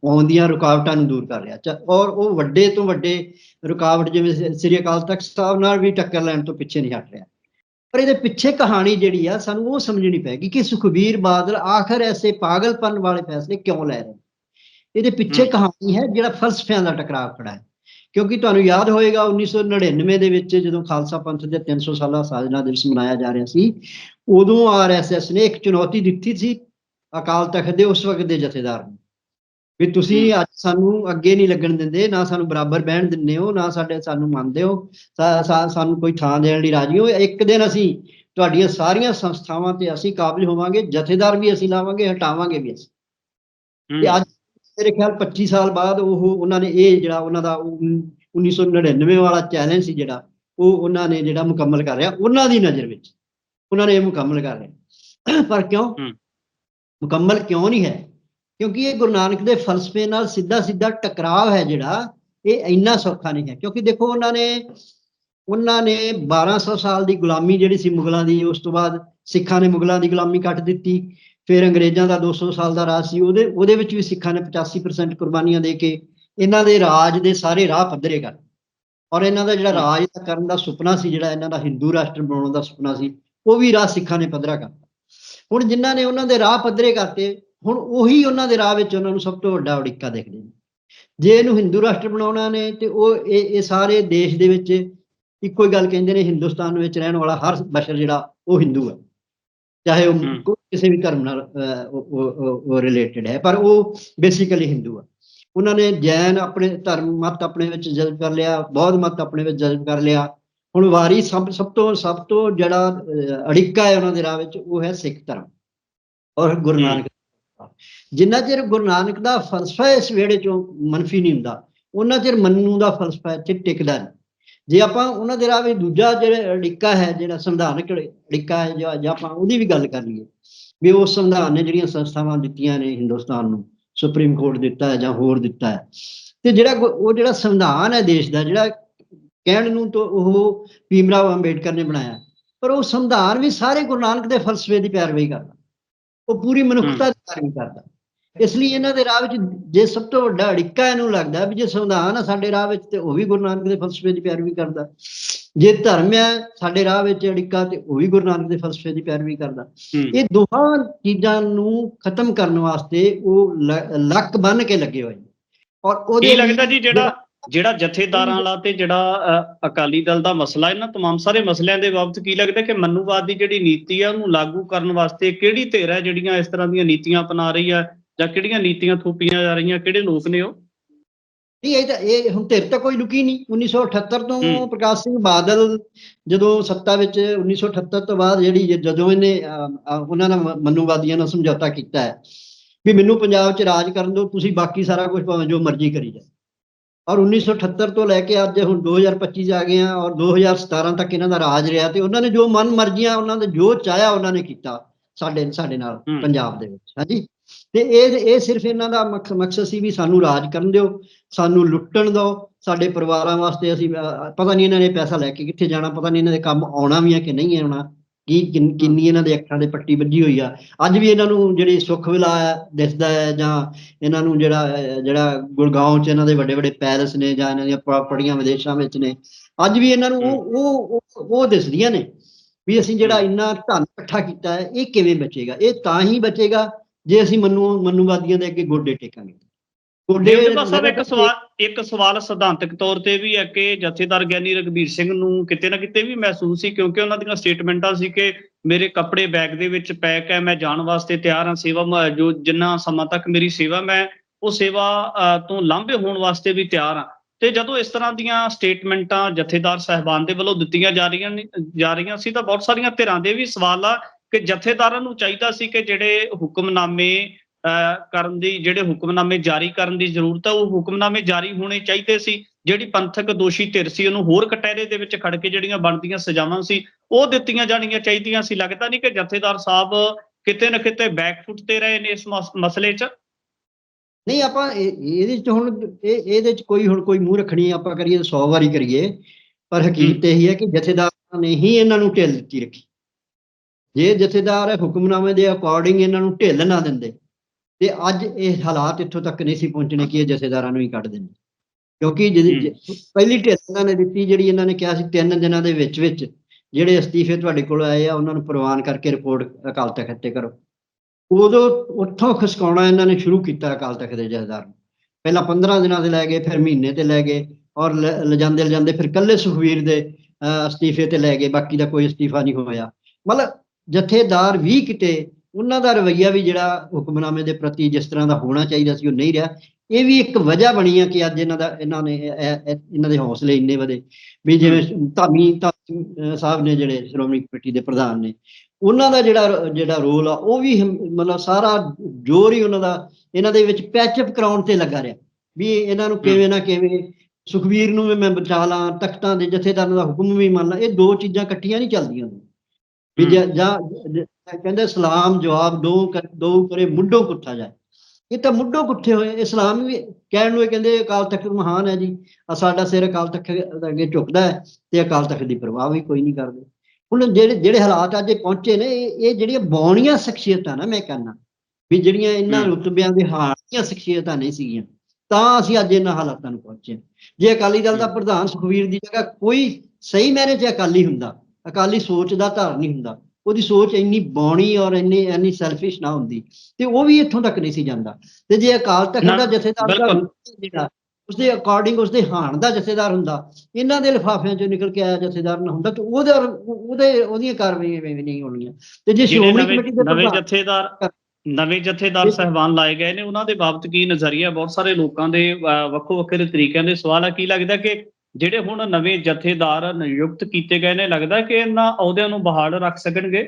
ਆਉਂਦੀਆਂ ਰੁਕਾਵਟਾਂ ਨੂੰ ਦੂਰ ਕਰ ਰਿਹਾ। ਔਰ ਉਹ ਵੱਡੇ ਤੋਂ ਵੱਡੇ ਰੁਕਾਵਟ ਜਿਵੇਂ ਸ੍ਰੀ ਅਕਾਲ ਤਖਤ ਸਾਹਿਬ ਨਾਲ ਵੀ ਟੱਕਰ ਲੈਣ ਤੋਂ ਪਿੱਛੇ ਨਹੀਂ ਹਟ ਰਿਹਾ। ਪਰ ਇਹਦੇ ਪਿੱਛੇ ਕਹਾਣੀ ਜਿਹੜੀ ਆ ਸਾਨੂੰ ਉਹ ਸਮਝਣੀ ਪੈਗੀ ਕਿ ਸੁਖਬੀਰ ਬਾਦਲ ਆਖਰ ਐਸੇ ਪਾਗਲਪਨ ਵਾਲੇ ਫੈਸਲੇ ਕਿਉਂ ਲੈ ਰਹੇ ਇਹਦੇ ਪਿੱਛੇ। ਕਹਾਣੀ ਹੈ ਜਿਹੜਾ ਫਲਸਫਿਆਂ ਦਾ ਟਕਰਾਅ ਖੜਾ ਹੈ। ਕਿਉਂਕਿ ਤੁਹਾਨੂੰ ਯਾਦ ਹੋਏਗਾ 1999 ਦੇ ਵਿੱਚ ਜਦੋਂ ਖਾਲਸਾ ਪੰਥ ਦੇ 300 ਸਾਲਾ ਸਾਜਨਾ ਦਿਵਸ ਮਨਾਇਆ ਜਾ ਰਿਹਾ ਸੀ ਉਦੋਂ ਆਰਐਸਐਸ ਨੇ ਇੱਕ ਚੁਣੌਤੀ ਦਿੱਤੀ ਸੀ ਅਕਾਲ ਤਖਤ ਦੇ ਉਸ ਵਕਤ ਦੇ ਜਥੇਦਾਰ ਨੂੰ ਵੀ ਤੁਸੀਂ ਅੱਜ ਸਾਨੂੰ ਅੱਗੇ ਨਹੀਂ ਲੱਗਣ ਦਿੰਦੇ ਨਾ ਸਾਨੂੰ ਬਰਾਬਰ ਬਹਿਣ ਦਿੰਦੇ ਹੋ ਨਾ ਸਾਡੇ ਸਾਨੂੰ ਮੰਨਦੇ ਹੋ ਸਾਨੂੰ ਕੋਈ ਥਾਂ ਦੇਣ ਲਈ ਰਾਜੀ ਹੋ ਇੱਕ ਦਿਨ ਅਸੀਂ ਤੁਹਾਡੀਆਂ ਸਾਰੀਆਂ ਸੰਸਥਾਵਾਂ ਤੇ ਅਸੀਂ ਕਾਬਿਲ ਹੋਵਾਂਗੇ ਜਥੇਦਾਰ ਵੀ ਅਸੀਂ ਲਾਵਾਂਗੇ ਹਟਾਵਾਂਗੇ ਵੀ ਅਸੀਂ। ਤੇ ਅੱਜ ਮੇਰੇ ਖਿਆਲ 25 ਸਾਲ ਬਾਅਦ ਉਹ ਉਹਨਾਂ ਨੇ ਇਹ ਜਿਹੜਾ ਉਹਨਾਂ ਦਾ ਉਹ 1999 ਵਾਲਾ ਚੈਲੰਜ ਸੀ ਜਿਹੜਾ ਉਹ ਉਹਨਾਂ ਨੇ ਜਿਹੜਾ ਮੁਕੰਮਲ ਕਰ ਰਿਹਾ ਉਹਨਾਂ ਦੀ ਨਜ਼ਰ ਵਿੱਚ। ਉਹਨਾਂ ਨੇ ਇਹ ਮੁਕੰਮਲ ਕਰ ਲਿਆ। ਪਰ ਕਿਉਂ। ਮੁਕੰਮਲ ਕਿਉਂ ਨਹੀਂ ਹੈ? ਕਿਉਂਕਿ ਇਹ ਗੁਰੂ ਨਾਨਕ ਦੇ ਫਲਸਫੇ ਨਾਲ ਸਿੱਧਾ ਸਿੱਧਾ ਟਕਰਾਵ ਹੈ ਜਿਹੜਾ ਇਹ ਇੰਨਾ ਸੌਖਾ ਨਹੀਂ ਹੈ। ਕਿਉਂਕਿ ਦੇਖੋ ਉਹਨਾਂ ਨੇ ਉਹਨਾਂ ਨੇ 1200 ਸਾਲ ਦੀ ਗੁਲਾਮੀ ਜਿਹੜੀ ਸੀ ਮੁਗਲਾਂ ਦੀ ਉਸ ਤੋਂ ਬਾਅਦ ਸਿੱਖਾਂ ਨੇ ਮੁਗਲਾਂ ਦੀ ਗੁਲਾਮੀ ਕੱਟ ਦਿੱਤੀ। ਫਿਰ ਅੰਗਰੇਜ਼ਾਂ ਦਾ 200 ਸਾਲ ਦਾ ਰਾਜ ਸੀ ਉਹਦੇ ਉਹਦੇ ਵਿੱਚ ਵੀ ਸਿੱਖਾਂ ਨੇ 85% ਕੁਰਬਾਨੀਆਂ ਦੇ ਕੇ ਇਹਨਾਂ ਦੇ ਰਾਜ ਦੇ ਸਾਰੇ ਰਾਹ ਪੱਧਰੇ ਕਰ ਔਰ ਇਹਨਾਂ ਦਾ ਜਿਹੜਾ ਰਾਜ ਦਾ ਕਰਨ ਦਾ ਸੁਪਨਾ ਸੀ ਜਿਹੜਾ ਇਹਨਾਂ ਦਾ ਹਿੰਦੂ ਰਾਸ਼ਟਰ ਬਣਾਉਣ ਦਾ ਸੁਪਨਾ ਸੀ ਉਹ ਵੀ ਰਾਹ ਸਿੱਖਾਂ ਨੇ ਪੱਧਰਾ ਕਰਤਾ ਹੁਣ ਜਿਨ੍ਹਾਂ ਨੇ ਉਹਨਾਂ ਦੇ ਰਾਹ ਪੱਧਰੇ ਕਰਤੇ ਹੁਣ ਉਹੀ ਉਹਨਾਂ ਦੇ ਰਾਹ ਵਿੱਚ ਉਹਨਾਂ ਨੂੰ ਸਭ ਤੋਂ ਵੱਡਾ ਉੜਿੱਕਾ ਦੇਖਦੇ ਨੇ। ਜੇ ਇਹਨੂੰ ਹਿੰਦੂ ਰਾਸ਼ਟਰ ਬਣਾਉਣਾ ਨੇ ਤੇ ਉਹ ਇਹ ਇਹ ਸਾਰੇ ਦੇਸ਼ ਦੇ ਵਿੱਚ ਇੱਕੋ ਹੀ ਗੱਲ ਕਹਿੰਦੇ ਨੇ ਹਿੰਦੁਸਤਾਨ ਵਿੱਚ ਰਹਿਣ ਵਾਲਾ ਹਰ ਬਸ਼ਰ ਜਿਹੜਾ ਉਹ ਹਿੰਦੂ ਹੈ। ਚਾਹੇ ਉਹ ਕਿਸੇ ਵੀ ਧਰਮ ਨਾਲ ਅਹ, ਉਹ- ਰਿਲੇਟਡ ਹੈ। ਪਰ ਉਹ ਬੇਸਿਕਲੀ ਹਿੰਦੂ ਆ। ਉਹਨਾਂ ਨੇ ਜੈਨ ਆਪਣੇ ਧਰਮ ਮਤ ਆਪਣੇ ਵਿੱਚ ਜਜ਼ਬ ਕਰ ਲਿਆ ਬੌਧ ਮਤ ਆਪਣੇ ਵਿੱਚ ਜਜ਼ਬ ਕਰ ਲਿਆ। ਹੁਣ ਵਾਰੀ ਸਭ ਸਭ ਤੋਂ ਸਭ ਤੋਂ ਜਿਹੜਾ ਅੜਿੱਕਾ ਹੈ ਉਹਨਾਂ ਦੇ ਰਾਹ ਵਿੱਚ ਉਹ ਹੈ ਸਿੱਖ ਧਰਮ। ਔਰ ਗੁਰੂ ਨਾਨਕ ਜਿੰਨਾ ਚਿਰ ਗੁਰੂ ਨਾਨਕ ਦਾ ਫਲਸਫਾ ਇਸ ਵੇੜੇ ਚੋਂ ਮਨਫੀ ਨਹੀਂ ਹੁੰਦਾ ਉਹਨਾਂ ਚਿਰ ਮੰਨੂ ਦਾ ਫਲਸਫਾ ਇੱਥੇ ਟਿਕਦਾ ਨਹੀਂ। ਜੇ ਆਪਾਂ ਉਹਨਾਂ ਦੇ ਰਾਹ ਵਿੱਚ ਦੂਜਾ ਜਿਹੜਾ ਅੜਿੱਕਾ ਹੈ ਜਿਹੜਾ ਸੰਵਿਧਾਨਕ ਅੜਿੱਕਾ ਹੈ ਜਾਂ ਆਪਾਂ ਉਹਦੀ ਵੀ ਗੱਲ ਕਰ ਲਈਏ ਵੀ ਉਸ ਸੰਵਿਧਾਨ ਨੇ ਜਿਹੜੀਆਂ ਸੰਸਥਾਵਾਂ ਦਿੱਤੀਆਂ ਨੇ ਹਿੰਦੁਸਤਾਨ ਨੂੰ ਸੁਪਰੀਮ ਕੋਰਟ ਦਿੱਤਾ ਹੈ ਜਾਂ ਹੋਰ ਦਿੱਤਾ ਹੈ ਤੇ ਜਿਹੜਾ ਉਹ ਜਿਹੜਾ ਸੰਵਿਧਾਨ ਹੈ ਦੇਸ਼ ਦਾ ਜਿਹੜਾ ਕਹਿਣ ਨੂੰ ਤਾਂ ਉਹ ਭੀਮਰਾਓ ਅੰਬੇਡਕਰ ਨੇ ਬਣਾਇਆ ਪਰ ਉਹ ਸੰਵਿਧਾਨ ਵੀ ਸਾਰੇ ਗੁਰੂ ਨਾਨਕ ਦੇ ਫਲਸਫੇ ਦੀ ਪੈਰਵੀ ਕਰਦਾ ਉਹ ਪੂਰੀ ਮਨੁੱਖਤਾ ਦੀ ਪੈਰਵੀ ਕਰਦਾ। ਇਸ ਲਈ ਇਹਨਾਂ ਦੇ ਰਾਹ ਵਿੱਚ ਜੇ ਸਭ ਤੋਂ ਵੱਡਾ ਅੜਿੱਕਾ ਇਹਨੂੰ ਲੱਗਦਾ ਵੀ ਜੇ ਸੰਵਿਧਾਨ ਆ ਸਾਡੇ ਰਾਹ ਵਿੱਚ ਤੇ ਉਹ ਵੀ ਗੁਰੂ ਨਾਨਕ ਦੇ ਫਲਸਫੇ ਦੀ ਪੈਰਵੀ ਕਰਦਾ ਜੇ ਧਰਮ ਹੈ ਸਾਡੇ ਰਾਹ ਵਿੱਚ ਅੜਿੱਕਾ ਤੇ ਉਹ ਵੀ ਗੁਰੂ ਨਾਨਕ ਦੇ ਫਲਸਫੇ ਦੀ ਪੈਰਵੀ ਕਰਦਾ ਹਮ, ਇਹ ਦੋਹਾਂ ਚੀਜ਼ਾਂ ਨੂੰ ਖਤਮ ਕਰਨ ਵਾਸਤੇ ਉਹ ਲ- ਲੱਕ ਬੰਨ ਕੇ ਲੱਗੇ ਹੋਏ ਨੇ ਔਰ ਉਹਦੇ ਕੀ ਲਈ ਲੱਗਦਾ ਜੀ ਜਿਹੜਾ ਜਿਹੜਾ ਜਥੇਦਾਰਾਂ ਵਾਲਾ ਤੇ ਜਿਹੜਾ ਅ, ਅਕਾਲੀ ਦਲ ਦਾ ਮਸਲਾ ਇਹਨਾਂ तमाम ਸਾਰੇ ਮਸਲਿਆਂ ਦੇ ਬਾਬਤ ਕੀ ਲੱਗਦਾ ਕਿ ਮਨੂਵਾਦ ਦੀ ਜਿਹੜੀ ਨੀਤੀ ਆ ਉਹਨੂੰ ਲਾਗੂ ਕਰਨ ਵਾਸਤੇ ਕਿਹੜੀ ਧਿਰ ਹੈ ਜਿਹੜੀਆਂ ਇਸ ਤਰ੍ਹਾਂ ਦੀਆਂ ਨੀਤੀਆਂ ਅਪਣਾ ਰਹੀ ਆ ਜਾਂ ਕਿਹੜੀਆਂ ਨੀਤੀਆਂ ਥੋਪੀਆਂ ਜਾ ਰਹੀਆਂ ਕਿਹੜੇ ਲੋਕ ਨੇ ਉਹ? ਨਹੀਂ ਇਹ ਤਾਂ ਇਹ ਹੁਣ ਧਿਰ ਤਾਂ ਕੋਈ ਲੁਕੀ ਨਹੀਂ। 1978 ਤੋਂ। ਪ੍ਰਕਾਸ਼ ਸਿੰਘ ਬਾਦਲ ਜਦੋਂ ਸੱਤਾ ਵਿੱਚ 1978 ਤੋਂ ਬਾਅਦ ਜਿਹੜੀ ਜ- ਜਦੋਂ ਇਹਨੇ ਉਹਨਾਂ ਨਾਲ ਮਨੂਵਾਦੀਆਂ ਨਾਲ ਸਮਝੌਤਾ ਕੀਤਾ ਹੈ ਵੀ ਮੈਨੂੰ ਪੰਜਾਬ 'ਚ ਰਾਜ ਕਰਨ ਦਿਓ ਤੁਸੀਂ ਬਾਕੀ ਸਾਰਾ ਕੁਝ ਭਾਵੇਂ ਜੋ ਮਰਜ਼ੀ ਕਰੀ ਜਾਓ। ਔਰ 1978 ਤੋਂ ਲੈ ਕੇ ਅੱਜ ਹੁਣ 2025 'ਚ ਆ ਗਏ ਆ ਔਰ 2017 ਤੱਕ ਇਹਨਾਂ ਦਾ ਰਾਜ ਰਿਹਾ ਤੇ ਉਹਨਾਂ ਨੇ ਜੋ ਮਨ ਮਰਜ਼ੀਆਂ ਉਹਨਾਂ ਦੇ ਜੋ ਚਾਹਿਆ ਉਹਨਾਂ ਨੇ ਕੀਤਾ ਸਾਡੇ ਸਾਡੇ ਨਾਲ। ਪੰਜਾਬ ਦੇ ਵਿੱਚ। ਹਾਂਜੀ? ਤੇ ਇਹ ਇਹ ਸਿਰਫ ਇਹਨਾਂ ਦਾ ਮਕਸ- ਮਕਸਦ ਸੀ ਵੀ ਸਾਨੂੰ ਰਾਜ ਕਰਨ ਦਿਓ ਸਾਨੂੰ ਲੁੱਟਣ ਦਿਓ ਸਾਡੇ ਪਰਿਵਾਰਾਂ ਵਾਸਤੇ ਅਸੀਂ ਪਤਾ ਨਹੀਂ ਇਹਨਾਂ ਨੇ ਪੈਸਾ ਲੈ ਕੇ ਕਿੱਥੇ ਜਾਣਾ ਪਤਾ ਨਹੀਂ ਇਹਨਾਂ ਦੇ ਕੰਮ ਆਉਣਾ ਵੀ ਹੈ ਕਿ ਨਹੀਂ ਆਉਣਾ ਕੀ ਕਿੰਨ- ਇਹਨਾਂ ਦੇ ਅੱਖਾਂ ਦੇ ਪੱਟੀ ਵੱਜੀ ਹੋਈ ਆ। ਅੱਜ ਵੀ ਇਹਨਾਂ ਨੂੰ ਜਿਹੜੀ ਸੁੱਖ ਵਿਲਾ ਦਿਸਦਾ ਹੈ ਜਾਂ ਇਹਨਾਂ ਨੂੰ ਜਿਹੜਾ ਜਿਹੜਾ ਗੁਰਗਾਉਂ 'ਚ ਇਹਨਾਂ ਦੇ ਵੱਡੇ ਵੱਡੇ ਪੈਲਸ ਨੇ ਜਾਂ ਇਹਨਾਂ ਦੀਆਂ ਪ੍ਰਾਪਰਟੀਆਂ ਵਿਦੇਸ਼ਾਂ ਵਿੱਚ ਨੇ ਅੱਜ ਵੀ ਇਹਨਾਂ ਨੂੰ ਉਹ ਉਹ- ਉਹ ਦਿਸਦੀਆਂ ਨੇ ਵੀ ਅਸੀਂ ਜਿਹੜਾ ਇੰਨਾ ਧਨ ਇਕੱਠਾ ਕੀਤਾ ਹੈ ਇਹ ਕਿਵੇਂ ਬਚੇਗਾ? ਇਹ ਤਾਂ ਹੀ ਬਚੇਗਾ ਜੇ ਅਸੀਂ ਮਨੂ ਮਨੂਵਾਦੀਆਂ ਦੇ ਅੱਗੇ ਗੋਡੇ ਟੇਕਾਂਗੇ। ਗੋਡੇ ਸਾਹਿਬ ਇੱਕ ਸਵਾਲ ਇੱਕ ਸਵਾਲ ਸਿਧਾਂਤਕ ਤੌਰ ਤੇ ਵੀ ਹੈ ਕਿ ਜਥੇਦਾਰ ਗਿਆਨੀ ਰਗਵੀਰ ਸਿੰਘ ਨੂੰ ਕਿਤੇ ਨਾ ਕਿਤੇ ਵੀ ਮਹਿਸੂਸ ਸੀ ਕਿਉਂਕਿ ਉਹਨਾਂ ਦੀਆਂ ਸਟੇਟਮੈਂਟਾਂ ਸੀ ਕਿ ਮੇਰੇ ਕੱਪੜੇ ਬੈਗ ਦੇ ਵਿੱਚ ਪੈਕ ਹੈ ਮੈਂ ਜਾਣ ਵਾਸਤੇ ਤਿਆਰ ਹਾਂ ਸੇਵਾ ਜੋ ਜਿੰਨਾ ਸਮਾਂ ਤੱਕ ਮੇਰੀ ਸੇਵਾ ਮੈਂ ਉਹ ਸੇਵਾ ਤੋਂ ਲਾਂਭੇ ਹੋਣ ਵਾਸਤੇ ਵੀ ਤਿਆਰ ਹਾਂ। ਤੇ ਜਦੋਂ ਇਸ ਤਰ੍ਹਾਂ ਦੀਆਂ ਸਟੇਟਮੈਂਟਾਂ ਜਥੇਦਾਰ ਸਹਿਬਾਨ ਦੇ ਵੱਲੋਂ ਦਿੱਤੀਆਂ ਜਾ ਰਹੀਆਂ ਜਾ ਰਹੀਆਂ ਸੀ ਤਾਂ ਬਹੁਤ ਸਾਰੀਆਂ ਧਿਰਾਂ ਦੇ ਵੀ ਸਵਾਲ ਆ ਕਿ ਜਥੇਦਾਰਾਂ ਨੂੰ ਚਾਹੀਦਾ ਸੀ ਕਿ ਜਿਹੜੇ ਹੁਕਮਨਾਮੇ ਕਰਨ ਦੀ ਜਿਹੜੇ ਹੁਕਮਨਾਮੇ ਜਾਰੀ ਕਰਨ ਦੀ ਜ਼ਰੂਰਤ ਹੈ ਉਹ ਹੁਕਮਨਾਮੇ ਜਾਰੀ ਹੋਣੇ ਚਾਹੀਦੇ ਸੀ। ਜਿਹੜੀ ਪੰਥਕ ਦੋਸ਼ੀ ਧਿਰ ਸੀ ਉਹਨੂੰ ਹੋਰ ਕਟਹਿਰੇ ਦੇ ਵਿੱਚ ਖੜ ਕੇ ਜਿਹੜੀਆਂ ਬਣਦੀਆਂ ਸਜ਼ਾਵਾਂ ਸੀ ਉਹ ਦਿੱਤੀਆਂ ਜਾਣੀਆਂ ਚਾਹੀਦੀਆਂ ਸੀ। ਲੱਗਦਾ ਨਹੀਂ ਕਿ ਜਥੇਦਾਰ ਸਾਹਿਬ ਕਿਤੇ ਨਾ ਕਿਤੇ ਬੈਕਫੁੱਟ ਤੇ ਰਹੇ ਨੇ ਇਸ ਮਸ- ਮਸਲੇ 'ਚ? ਨਹੀਂ ਆਪਾਂ ਇਹ- ਇਹਦੇ ਚ ਹੁਣ ਇਹ ਇਹਦੇ ਚ ਕੋਈ ਹੁਣ ਕੋਈ ਮੂੰਹ ਰੱਖਣੀ ਆਪਾਂ ਕਰੀਏ 100 ਵਾਰੀ ਕਰੀਏ। ਪਰ ਹਕੀਕਤ ਇਹ ਹੈ ਕਿ ਜਥੇਦਾਰਾਂ ਨੇ ਹੀ ਇਹਨਾਂ ਨੂੰ ਢਿੱਲ ਦਿੱਤੀ ਰੱਖੀ। ਜੇ ਜਥੇਦਾਰ ਹੁਕਮਨਾਮੇ ਦੇ ਅਕੋਰਡਿੰਗ ਇਹਨਾਂ ਨੂੰ ਢਿੱਲ ਨਾ ਦਿੰਦੇ ਤੇ ਅੱਜ ਇਹ ਹਾਲਾਤ ਇੱਥੋਂ ਤੱਕ ਨਹੀਂ ਸੀ ਪਹੁੰਚਣੇ ਕਿ ਇਹ ਜਥੇਦਾਰਾਂ ਨੂੰ ਹੀ ਕੱਢ ਦਿੰਦੇ ਕਿਉਂਕਿ ਪਹਿਲੀ ਢਿੱਲ ਇਹਨਾਂ ਨੇ ਦਿੱਤੀ ਜਿਹੜੀ ਇਹਨਾਂ ਨੇ ਕਿਹਾ ਸੀ ਤਿੰਨ ਦਿਨਾਂ ਦੇ ਵਿੱਚ ਵਿੱਚ ਜਿਹੜੇ ਅਸਤੀਫੇ ਤੁਹਾਡੇ ਕੋਲ ਆਏ ਆ ਉਹਨਾਂ ਨੂੰ ਪ੍ਰਵਾਨ ਕਰਕੇ ਰਿਪੋਰਟ ਅਕਾਲ ਤਖਤ ਤੇ ਕਰੋ। ਉਦੋਂ ਉੱਥੋਂ ਖਸਕਾਉਣਾ ਇਹਨਾਂ ਨੇ ਸ਼ੁਰੂ ਕੀਤਾ ਅਕਾਲ ਤਖਤ ਦੇ ਜਥੇਦਾਰ ਨੂੰ। ਪਹਿਲਾਂ 15 ਦਿਨਾਂ ਤੇ ਲੈ ਗਏ ਫਿਰ ਮਹੀਨੇ ਤੇ ਲੈ ਗਏ ਔਰ ਲ- ਲਿਜਾਂਦੇ ਲਿਜਾਂਦੇ ਫਿਰ ਕੱਲੇ ਸੁਖਵੀਰ ਦੇ ਅਸਤੀਫੇ ਤੇ ਲੈ ਗਏ ਬਾਕੀ ਦਾ ਕੋਈ ਅਸਤੀਫਾ ਨਹੀਂ ਹੋਇਆ। ਮਤਲਬ ਜਥੇਦਾਰ ਵੀ ਕਿਤੇ ਉਹਨਾਂ ਦਾ ਰਵੱਈਆ ਵੀ ਜਿਹੜਾ ਹੁਕਮਨਾਮੇ ਦੇ ਪ੍ਰਤੀ ਜਿਸ ਤਰ੍ਹਾਂ ਦਾ ਹੋਣਾ ਚਾਹੀਦਾ ਸੀ ਉਹ ਨਹੀਂ ਰਿਹਾ। ਇਹ ਵੀ ਇੱਕ ਵਜ੍ਹਾ ਬਣੀ ਹੈ ਕਿ ਅੱਜ ਇਹਨਾਂ ਦਾ ਇਹਨਾਂ ਨੇ ਇਹ- ਇਹ- ਇਹ- ਇਹਨਾਂ ਦੇ ਹੌਸਲੇ ਇੰਨੇ ਵਧੇ ਵੀ ਜਿਵੇਂ ਧਾਮੀ ਧਾਮੀ ਸਾਹਿਬ ਨੇ ਜਿਹੜੇ ਸ਼੍ਰੋਮਣੀ ਕਮੇਟੀ ਦੇ ਪ੍ਰਧਾਨ ਨੇ ਉਹਨਾਂ ਦਾ ਜਿਹੜਾ ਜਿਹੜਾ ਰੋਲ ਆ ਉਹ ਵੀ ਮਤਲਬ ਸਾਰਾ ਜ਼ੋਰ ਹੀ ਉਹਨਾਂ ਦਾ ਇਹਨਾਂ ਦੇ ਵਿੱਚ ਪੈਚਅਪ ਕਰਾਉਣ ਤੇ ਲੱਗਾ ਰਿਹਾ ਵੀ ਇਹਨਾਂ ਨੂੰ ਕਿਵੇਂ ਨਾ ਕਿਵੇਂ ਸੁਖਵੀਰ ਨੂੰ ਵੀ ਮੈਂ ਬਚਾ ਲਾਂ ਤਖਤਾਂ ਦੇ ਜਥੇਦਾਰਾਂ ਦਾ ਹੁਕਮ ਵੀ ਮੰਨ ਲਾਂ ਇਹ ਦੋ ਚੀਜ਼ਾਂ ਇਕੱਠੀਆਂ ਨਹੀਂ ਚੱਲਦੀਆਂ। ਵੀ ਜਾਂ ਕਹਿੰਦੇ ਸਲਾਮ ਜਵਾਬ ਦੋ ਦੋ ਕਰੇ ਮੁੱਢੋਂ ਕੁੱਥਾ ਜਾਏ ਇਹ ਤਾਂ ਮੁੱਢੋਂ ਕੁੱਥੇ ਹੋਏ ਇਸਲਾਮ ਵੀ ਕਹਿਣ ਨੂੰ ਇਹ ਕਹਿੰਦੇ ਅਕਾਲ ਤਖਤ ਮਹਾਨ ਹੈ ਜੀ ਆ ਸਾਡਾ ਸਿਰ ਅਕਾਲ ਤਖਤ ਅੱਗੇ ਝੁਕਦਾ ਹੈ ਤੇ ਅਕਾਲ ਤਖਤ ਦੀ ਪਰਵਾਹ ਵੀ ਕੋਈ ਨਹੀਂ ਕਰਦੇ ਹੁਣ ਜਿਹੜੇ ਜਿਹੜੇ ਹਾਲਾਤ ਅੱਜ ਪਹੁੰਚੇ ਨੇ ਇਹ ਜਿਹੜੀਆਂ ਬੌਣੀਆਂ ਸ਼ਖਸੀਅਤਾਂ ਨਾ ਮੈਂ ਕਹਿੰਦਾ ਵੀ ਜਿਹੜੀਆਂ ਇਹਨਾਂ। ਰੁਤਬਿਆਂ ਦੇ ਹਾਰੀਆਂ ਸ਼ਖਸੀਅਤਾਂ ਨਹੀਂ ਸੀਗੀਆਂ ਤਾਂ ਅਸੀਂ ਅੱਜ ਇਹਨਾਂ ਹਾਲਾਤਾਂ ਨੂੰ ਪਹੁੰਚੇ। ਜੇ ਅਕਾਲੀ ਦਲ ਦਾ। ਪ੍ਰਧਾਨ ਸੁਖਵੀਰ ਦੀ ਜਗ੍ਹਾ ਕੋਈ ਸਹੀ ਮੈਨੇ ਚ ਅਕਾਲੀ ਹੁੰਦਾ ਅਕਾਲੀ ਸੋਚ ਦਾ ਧਾਰ ਨਹੀਂ ਹੁੰਦਾ। ਉਹਦੀ ਸੋਚ ਇੰਨੀ ਬੌਣੀ ਔਰ ਇੰਨੀ ਇੰਨੀ ਸੈਲਫਿਸ਼ ਨਾ ਹੁੰਦੀ। ਤੇ ਉਹ ਵੀ ਇੱਥੋਂ ਤੱਕ ਨਹੀਂ ਸੀ ਜਾਂਦਾ। ਤੇ ਜੇ ਅਕਾਲ ਤਖਤ ਦਾ ਜਥੇਦਾਰ। ਜਿਹੜਾ ਉਸਦੇ ਅਕੋਰਡਿੰਗ ਉਸਦੇ ਹਾਣ ਦਾ ਜਥੇਦਾਰ ਹੁੰਦਾ ਇਹਨਾਂ ਦੇ ਲਿਫਾਫਿਆਂ ਚੋਂ ਨਿਕਲ ਕੇ ਆਇਆ ਜਥੇਦਾਰ ਨਾ ਹੁੰਦਾ ਤੇ ਉਹਦੇ ਉਹਦੇ ਉਹਦੀਆਂ ਕਾਰਵਾਈਆਂ ਵੀ ਨਹੀਂ ਹੋਣੀਆਂ। ਤੇ ਜੇ ਸ਼੍ਰੋਮਣੀ ਕਮੇਟੀ ਦੇ ਨਵੇਂ ਜਥੇਦਾਰ ਨਵੇਂ ਜਥੇਦਾਰ ਸਹਿਬਾਨ ਲਾਏ ਗਏ ਨੇ ਉਹਨਾਂ ਦੇ ਬਾਬਤ ਕੀ ਨਜ਼ਰੀਆ? ਬਹੁਤ ਸਾਰੇ ਲੋਕਾਂ ਦੇ ਵੱਖੋ ਵੱਖਰੇ ਤਰੀਕਿਆਂ ਦੇ ਸਵਾਲ ਆ। ਕੀ ਲੱਗਦਾ ਕਿ ਜਿਹੜੇ ਹੁਣ ਨਵੇਂ ਜਥੇਦਾਰ ਨਿਯੁਕਤ ਕੀਤੇ ਗਏ ਨੇ, ਲੱਗਦਾ ਕਿ ਇਹਨਾਂ ਅਹੁਦਿਆਂ ਨੂੰ ਬਹਾਲ ਰੱਖ ਸਕਣਗੇ?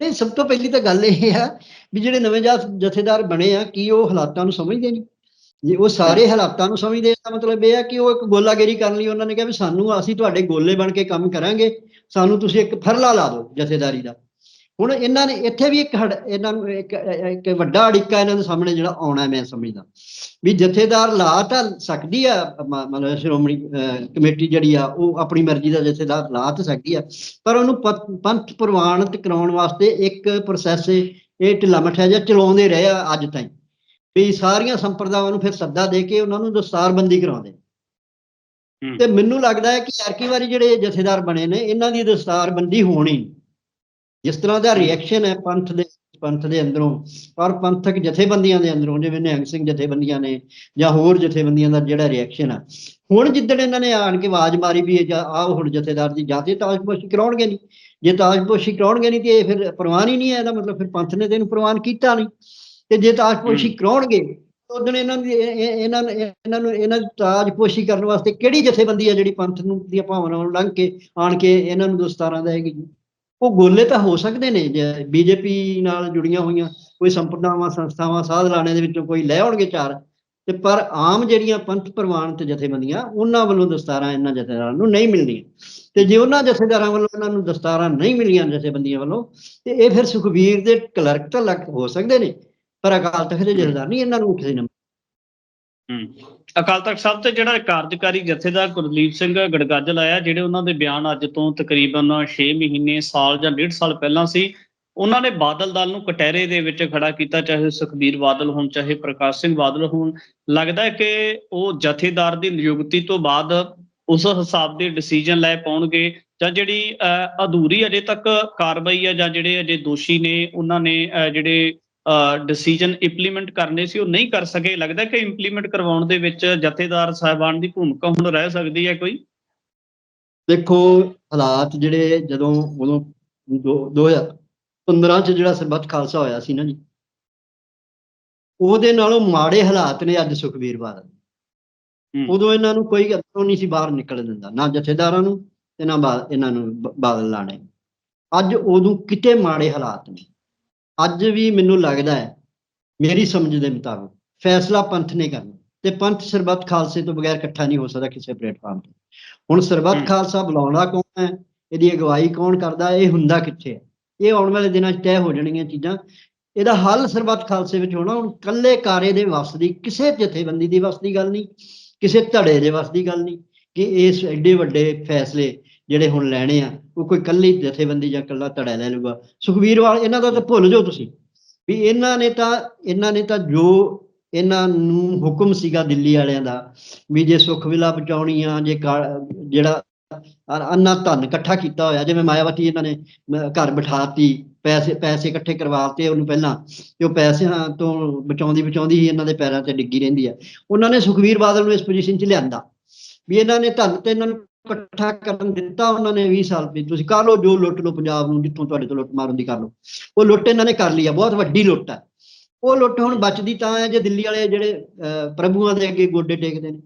ਨਹੀਂ, ਸਭ ਤੋਂ ਪਹਿਲੀ ਤਾਂ ਗੱਲ ਇਹ ਆ ਵੀ ਜਿਹੜੇ ਨਵੇਂ ਜਥੇਦਾਰ ਬਣੇ ਆ, ਕੀ ਉਹ ਹਾਲਾਤਾਂ ਨੂੰ ਸਮਝਦੇ ਨੇ? ਜੇ ਉਹ ਸਾਰੇ ਹਾਲਾਤਾਂ ਨੂੰ ਸਮਝਦੇ ਆ, ਤਾਂ ਮਤਲਬ ਇਹ ਹੈ ਕਿ ਉਹ ਇੱਕ ਗੋਲਾਗੇਰੀ ਕਰਨ ਲਈ ਉਹਨਾਂ ਨੇ ਕਿਹਾ ਵੀ ਸਾਨੂੰ ਅਸੀਂ ਤੁਹਾਡੇ ਗੋਲੇ ਬਣ ਕੇ ਕੰਮ ਕਰਾਂਗੇ, ਸਾਨੂੰ ਤੁਸੀਂ ਇੱਕ ਫਰਲਾ ਲਾ ਦਿਓ ਜਥੇਦਾਰੀ ਦਾ। ਹੁਣ ਇਹਨਾਂ ਨੇ ਇੱਥੇ ਵੀ ਇੱਕ ਇਹਨਾਂ ਨੂੰ ਇੱਕ ਇੱਕ ਵੱਡਾ ਅੜਿੱਕਾ ਇਹਨਾਂ ਦੇ ਸਾਹਮਣੇ ਜਿਹੜਾ ਆਉਣਾ ਮੈਂ ਸਮਝਦਾ। ਵੀ ਜਥੇਦਾਰ ਲਾ ਤਾਂ ਸਕਦੀ ਆ ਮਤਲਬ ਸ਼੍ਰੋਮਣੀ ਕਮੇਟੀ ਜਿਹੜੀ ਆ ਉਹ ਆਪਣੀ ਮਰਜ਼ੀ ਦਾ ਜਥੇਦਾਰ ਲਾ ਤਾਂ ਸਕਦੀ ਆ। ਪਰ ਉਹਨੂੰ ਪੰਥ ਪ੍ਰਵਾਨਿਤ ਕਰਾਉਣ ਵਾਸਤੇ ਇੱਕ ਪ੍ਰੋਸੈਸ ਇਹ ਢਿੱਲਾ ਮੱਠਾ ਜਿਹਾ ਚਲਾਉਂਦੇ ਰਹੇ ਆ ਅੱਜ ਤਾਈਂ। ਵੀ ਸਾਰੀਆਂ ਸੰਪਰਦਾਵਾਂ ਨੂੰ ਫਿਰ ਸੱਦਾ ਦੇ ਕੇ ਉਹਨਾਂ ਨੂੰ ਦਸਤਾਰਬੰਦੀ ਕਰਾਉਂਦੇ। ਤੇ ਮੈਨੂੰ ਲੱਗਦਾ ਹੈ ਕਿ ਹਰ ਵਾਰੀ ਜਿਹੜੇ ਜਥੇਦਾਰ ਬਣੇ ਨੇ ਇਹਨਾਂ ਦੀ ਦਸਤਾਰਬੰਦੀ ਹੋਣੀ ਜਿਸ ਤਰ੍ਹਾਂ ਦਾ ਰਿਐਕਸ਼ਨ ਹੈ ਪੰਥ ਦੇ ਪੰਥ ਦੇ ਅੰਦਰੋਂ ਔਰ ਪੰਥਕ ਜਥੇਬੰਦੀਆਂ ਦੇ ਅੰਦਰੋਂ ਜਿਵੇਂ ਨਿਹੰਗ ਸਿੰਘ ਜਥੇਬੰਦੀਆਂ ਨੇ ਜਾਂ ਹੋਰ ਜਥੇਬੰਦੀਆਂ ਦਾ ਜਿਹੜਾ ਰਿਐਕਸ਼ਨ ਆ। ਹੁਣ ਜਿੱਦਣ ਇਹਨਾਂ ਨੇ ਆਣ ਕੇ ਆਵਾਜ਼ ਮਾਰੀ ਵੀ ਇਹ ਜਾ ਆਹ ਹੁਣ ਜਥੇਦਾਰ ਦੀ ਜਾਂਦੇ ਤਾਜਪੋਸ਼ੀ ਕਰਾਉਣਗੇ ਨਹੀਂ। ਜੇ ਤਾਜਪੋਸ਼ੀ ਕਰਾਉਣਗੇ ਨਹੀਂ ਤੇ ਇਹ ਫਿਰ ਪ੍ਰਵਾਨ ਹੀ ਨਹੀਂ ਹੈ ਇਹਦਾ ਮਤਲਬ ਫਿਰ ਪੰਥ ਨੇ ਤੇ ਇਹਨੂੰ ਪ੍ਰਵਾਨ ਕੀਤਾ ਨਹੀਂ। ਤੇ ਜੇ ਤਾਜਪੋਸ਼ੀ। ਕਰਾਉਣਗੇ ਉਦੋਂ ਇਹਨਾਂ ਦੀ ਇਹ- ਇਹ- ਇਹਨਾਂ ਨੂੰ ਇਹਨਾਂ ਨੂੰ ਇਹਨਾਂ ਦੀ ਤਾਜਪੋਸ਼ੀ ਕਰਨ ਵਾਸਤੇ ਕਿਹੜੀ ਜਥੇਬੰਦੀ ਆ ਜਿਹੜੀ ਪੰਥ ਨੂੰ ਦੀਆਂ ਭਾਵਨਾਵਾਂ ਨੂੰ ਲੰਘ ਕੇ ਆਣ ਕੇ ਇਹਨਾਂ ਨੂੰ ਦਸਤਾਰਾਂ ਦੇਗੀ ਜੀ ਉਹ ਗੋਲੇ ਤਾਂ ਹੋ ਸਕਦੇ ਨੇ ਜੇ ਬੀਜੇਪੀ ਨਾਲ ਜੁੜੀਆਂ ਹੋਈਆਂ, ਕੋਈ ਸੰਪਰਦਾਵਾਂ, ਸੰਸਥਾਵਾਂ ਸਾਧ ਲਾਣੇ ਦੇ ਵਿੱਚੋਂ ਕੋਈ ਲੈ ਆਉਣਗੇ ਚਾਰ, ਤੇ ਪਰ ਆਮ ਜਿਹੜੀਆਂ ਪੰਥ ਪ੍ਰਵਾਨਿਤ ਜਥੇਬੰਦੀਆਂ, ਉਹਨਾਂ ਵੱਲੋਂ ਦਸਤਾਰਾਂ ਇਹਨਾਂ ਜਥੇਦਾਰਾਂ ਨੂੰ ਨਹੀਂ ਮਿਲਦੀਆਂ। ਤੇ ਜੇ ਉਹਨਾਂ ਜਥੇਦਾਰਾਂ ਵੱਲੋਂ ਇਹਨਾਂ ਨੂੰ ਦਸਤਾਰਾਂ ਨਹੀਂ ਮਿਲੀਆਂ ਜਥੇਬੰਦੀਆਂ ਵੱਲੋਂ, ਤੇ ਇਹ ਫਿਰ ਸੁਖਬੀਰ ਦੇ ਕਲਰਕ ਤਾਂ ਲੱਗ ਹੋ ਸਕਦੇ ਨੇ, ਪਰ ਅਕਾਲ ਤਖਤ ਦੇ ਜਥੇਦਾਰ ਨਹੀਂ ਇਹਨਾਂ ਨੂੰ ਕਿਸੇ ਨੇ ਅਕਾਲ ਤਖਤ ਸਾਹਿਬ ਤੇ ਜਿਹੜਾ ਕਾਰਜਕਾਰੀ ਜਥੇਦਾਰ ਗੁਰਲੀਪ ਸਿੰਘ ਗੜਗਾਜਲ ਆਇਆ ਜਿਹੜੇ ਉਹਨਾਂ ਦੇ ਬਿਆਨ ਅੱਜ ਤੋਂ ਤਕਰੀਬਨ 6 ਮਹੀਨੇ ਸਾਲ ਜਾਂ ਡੇਢ ਸਾਲ ਪਹਿਲਾਂ ਸੀ ਉਹਨਾਂ ਨੇ ਬਾਦਲ ਦਲ ਨੂੰ ਕਟਹਿਰੇ ਦੇ ਵਿੱਚ ਖੜਾ ਕੀਤਾ ਚਾਹੇ ਸੁਖਬੀਰ ਬਾਦਲ ਹੋਣ ਚਾਹੇ ਪ੍ਰਕਾਸ਼ ਸਿੰਘ ਬਾਦਲ ਹੋਣ। ਲੱਗਦਾ ਹੈ ਕਿ ਉਹ ਜਥੇਦਾਰ ਦੀ ਨਿਯੁਕਤੀ ਤੋਂ ਬਾਅਦ ਉਸ ਹਿਸਾਬ ਦੇ ਡਿਸੀਜਨ ਲੈ ਪਾਉਣਗੇ ਜਾਂ ਜਿਹੜੀ ਅਹ, ਅਧੂਰੀ ਅਜੇ ਤੱਕ ਕਾਰਵਾਈ ਹੈ ਜਾਂ ਜਿਹੜੇ ਅਜੇ ਦੋਸ਼ੀ ਨੇ ਉਹਨਾਂ ਨੇ ਜਿਹੜੇ ਡਿਸੀਜਨ ਇੰਪਲੀਮੈਂਟ ਕਰਨੇ ਸੀ ਉਹ ਨਹੀਂ ਕਰ ਸਕੇ। ਲੱਗਦਾ ਕਿ ਇੰਪਲੀਮੈਂਟ ਕਰਵਾਉਣ ਦੇ ਵਿੱਚ ਜਥੇਦਾਰ ਸਾਹਿਬਾਨ ਦੀ ਭੂਮਿਕਾ ਹੁਣ ਰਹਿ ਸਕਦੀ ਹੈ ਕੋਈ? ਦੇਖੋ ਹਾਲਾਤ ਜਿਹੜੇ ਜਦੋਂ ਉਦੋਂ 2015 ਚ ਜਿਹੜਾ ਸਰਬੱਤ ਖਾਲਸਾ ਹੋਇਆ ਸੀ ਨਾ ਜੀ ਉਹਦੇ ਨਾਲੋਂ ਮਾੜੇ ਹਾਲਾਤ ਨੇ ਅੱਜ ਸੁਖਬੀਰ ਬਾਦਲ। ਉਦੋਂ ਇਹਨਾਂ ਨੂੰ ਕੋਈ ਅੰਦਰੋਂ ਨਹੀਂ ਸੀ ਬਾਹਰ ਨਿਕਲ ਦਿੰਦਾ ਨਾ ਜਥੇਦਾਰਾਂ ਨੂੰ ਤੇ ਨਾ ਇਹਨਾਂ ਨੂੰ ਬਾਦਲ ਲਾਣੇ। ਅੱਜ ਉਦੋਂ ਕਿਤੇ ਮਾੜੇ ਹਾਲਾਤ ਨੇ। ਅੱਜ ਵੀ ਮੈਨੂੰ ਲੱਗਦਾ ਹੈ ਮੇਰੀ ਸਮਝ ਦੇ ਮੁਤਾਬਕ ਫੈਸਲਾ ਪੰਥ ਨੇ ਕਰਨਾ। ਤੇ ਪੰਥ ਸਰਬੱਤ ਖਾਲਸੇ ਤੋਂ ਬਗੈਰ ਇਕੱਠਾ ਨਹੀਂ ਹੋ ਸਕਦਾ ਕਿਸੇ ਪਲੇਟਫਾਰਮ ਤੇ। ਹੁਣ। ਸਰਬੱਤ ਖਾਲਸਾ ਬੁਲਾਉਂਦਾ ਕੌਣ ਹੈ ਇਹਦੀ ਅਗਵਾਈ ਕੌਣ ਕਰਦਾ ਇਹ ਹੁੰਦਾ ਕਿੱਥੇ ਹੈ? ਇਹ ਆਉਣ ਵਾਲੇ ਦਿਨਾਂ 'ਚ ਤੈਅ ਹੋ ਜਾਣਗੀਆਂ ਚੀਜ਼ਾਂ। ਇਹਦਾ ਹੱਲ ਸਰਬੱਤ ਖਾਲਸੇ ਵਿੱਚ ਹੋਣਾ ਹੁਣ ਕੱਲੇ ਕਾਰੇ ਦੇ ਵਸ ਦੀ ਕਿਸੇ ਜਥੇਬੰਦੀ ਦੀ ਵਸ ਦੀ ਗੱਲ ਨਹੀਂ ਕਿਸੇ ਧੜੇ ਦੇ ਵਸ ਦੀ ਗੱਲ ਨਹੀਂ ਕਿ ਇਸ ਐਡੇ ਵੱਡੇ ਫੈਸਲੇ ਜਿਹੜੇ ਹੁਣ ਲੈਣੇ ਆ, ਉਹ ਕੋਈ ਕੱਲੀ ਜਥੇਬੰਦੀ ਜਾਂ ਕੱਲਾ ਧੜਾ ਲੈ ਲੂਗਾ ਸੁਖਵੀਰ ਵਾਲ ਇਹਨਾਂ ਦਾ ਤਾਂ ਭੁੱਲ ਜਾਓ ਤੁਸੀਂ। ਵੀ ਇਹਨਾਂ ਨੇ ਤਾਂ, ਇਹਨਾਂ ਨੇ ਤਾਂ ਜੋ ਇਹਨਾਂ ਨੂੰ ਹੁਕਮ ਸੀਗਾ ਦਿੱਲੀ ਵਾਲਿਆਂ ਦਾ, ਵੀ ਜੇ ਸੁਖ ਵਿਲਾ ਬਚਾਉਣੀ ਆ ਜੇ ਕਾ- ਜਿਹੜਾ ਅੰਨਾ ਧਨ ਇਕੱਠਾ ਕੀਤਾ ਹੋਇਆ, ਜਿਵੇਂ ਮਾਇਆਵਤੀ ਇਹਨਾਂ ਨੇ ਮ- ਘਰ ਬਿਠਾਤੀ, ਪੈਸੇ ਪੈਸੇ ਇਕੱਠੇ ਕਰਵਾਤੇ ਉਹਨੂੰ ਪਹਿਲਾਂ, ਤੇ ਉਹ ਪੈਸਿਆਂ ਤੋਂ ਬਚਾਉਂਦੀ ਬਚਾਉਂਦੀ ਹੀ ਇਹਨਾਂ ਦੇ ਪੈਰਾਂ ਤੇ ਡਿੱਗੀ ਰਹਿੰਦੀ ਆ। ਉਹਨਾਂ ਨੇ ਸੁਖਵੀਰ ਬਾਦਲ ਨੂੰ ਇਸ ਪੋਜੀਸ਼ਨ 'ਚ ਲਿਆਂਦਾ। ਵੀ ਇਹਨਾਂ ਨੇ ਧਨ ਤੇ ਇਹਨਾਂ ਨੂੰ ਇਕੱਠਾ ਕਰਨ ਦਿੱਤਾ ਉਹਨਾਂ ਨੇ 20 ਸਾਲ ਵੀ। ਤੁਸੀਂ ਕਰ ਲਓ ਜੋ ਲੁੱਟ ਲਓ ਪੰਜਾਬ ਨੂੰ ਜਿੱਥੋਂ ਤੁਹਾਡੇ ਤੋਂ ਲੁੱਟ ਮਾਰਨ ਦੀ ਕਰ ਲਓ। ਉਹ ਲੁੱਟ ਇਹਨਾਂ ਨੇ ਕਰ ਲਈ ਆ ਬਹੁਤ ਵੱਡੀ ਲੁੱਟ ਹੈ ਉਹ ਲੁੱਟ ਹੁਣ ਬਚਦੀ ਤਾਂ ਹੈ ਜੇ ਦਿੱਲੀ ਵਾਲੇ ਜਿਹੜੇ ਅਹ, ਪ੍ਰਭੂਆਂ ਦੇ ਅੱਗੇ ਗੋਡੇ ਟੇਕਦੇ ਨੇ।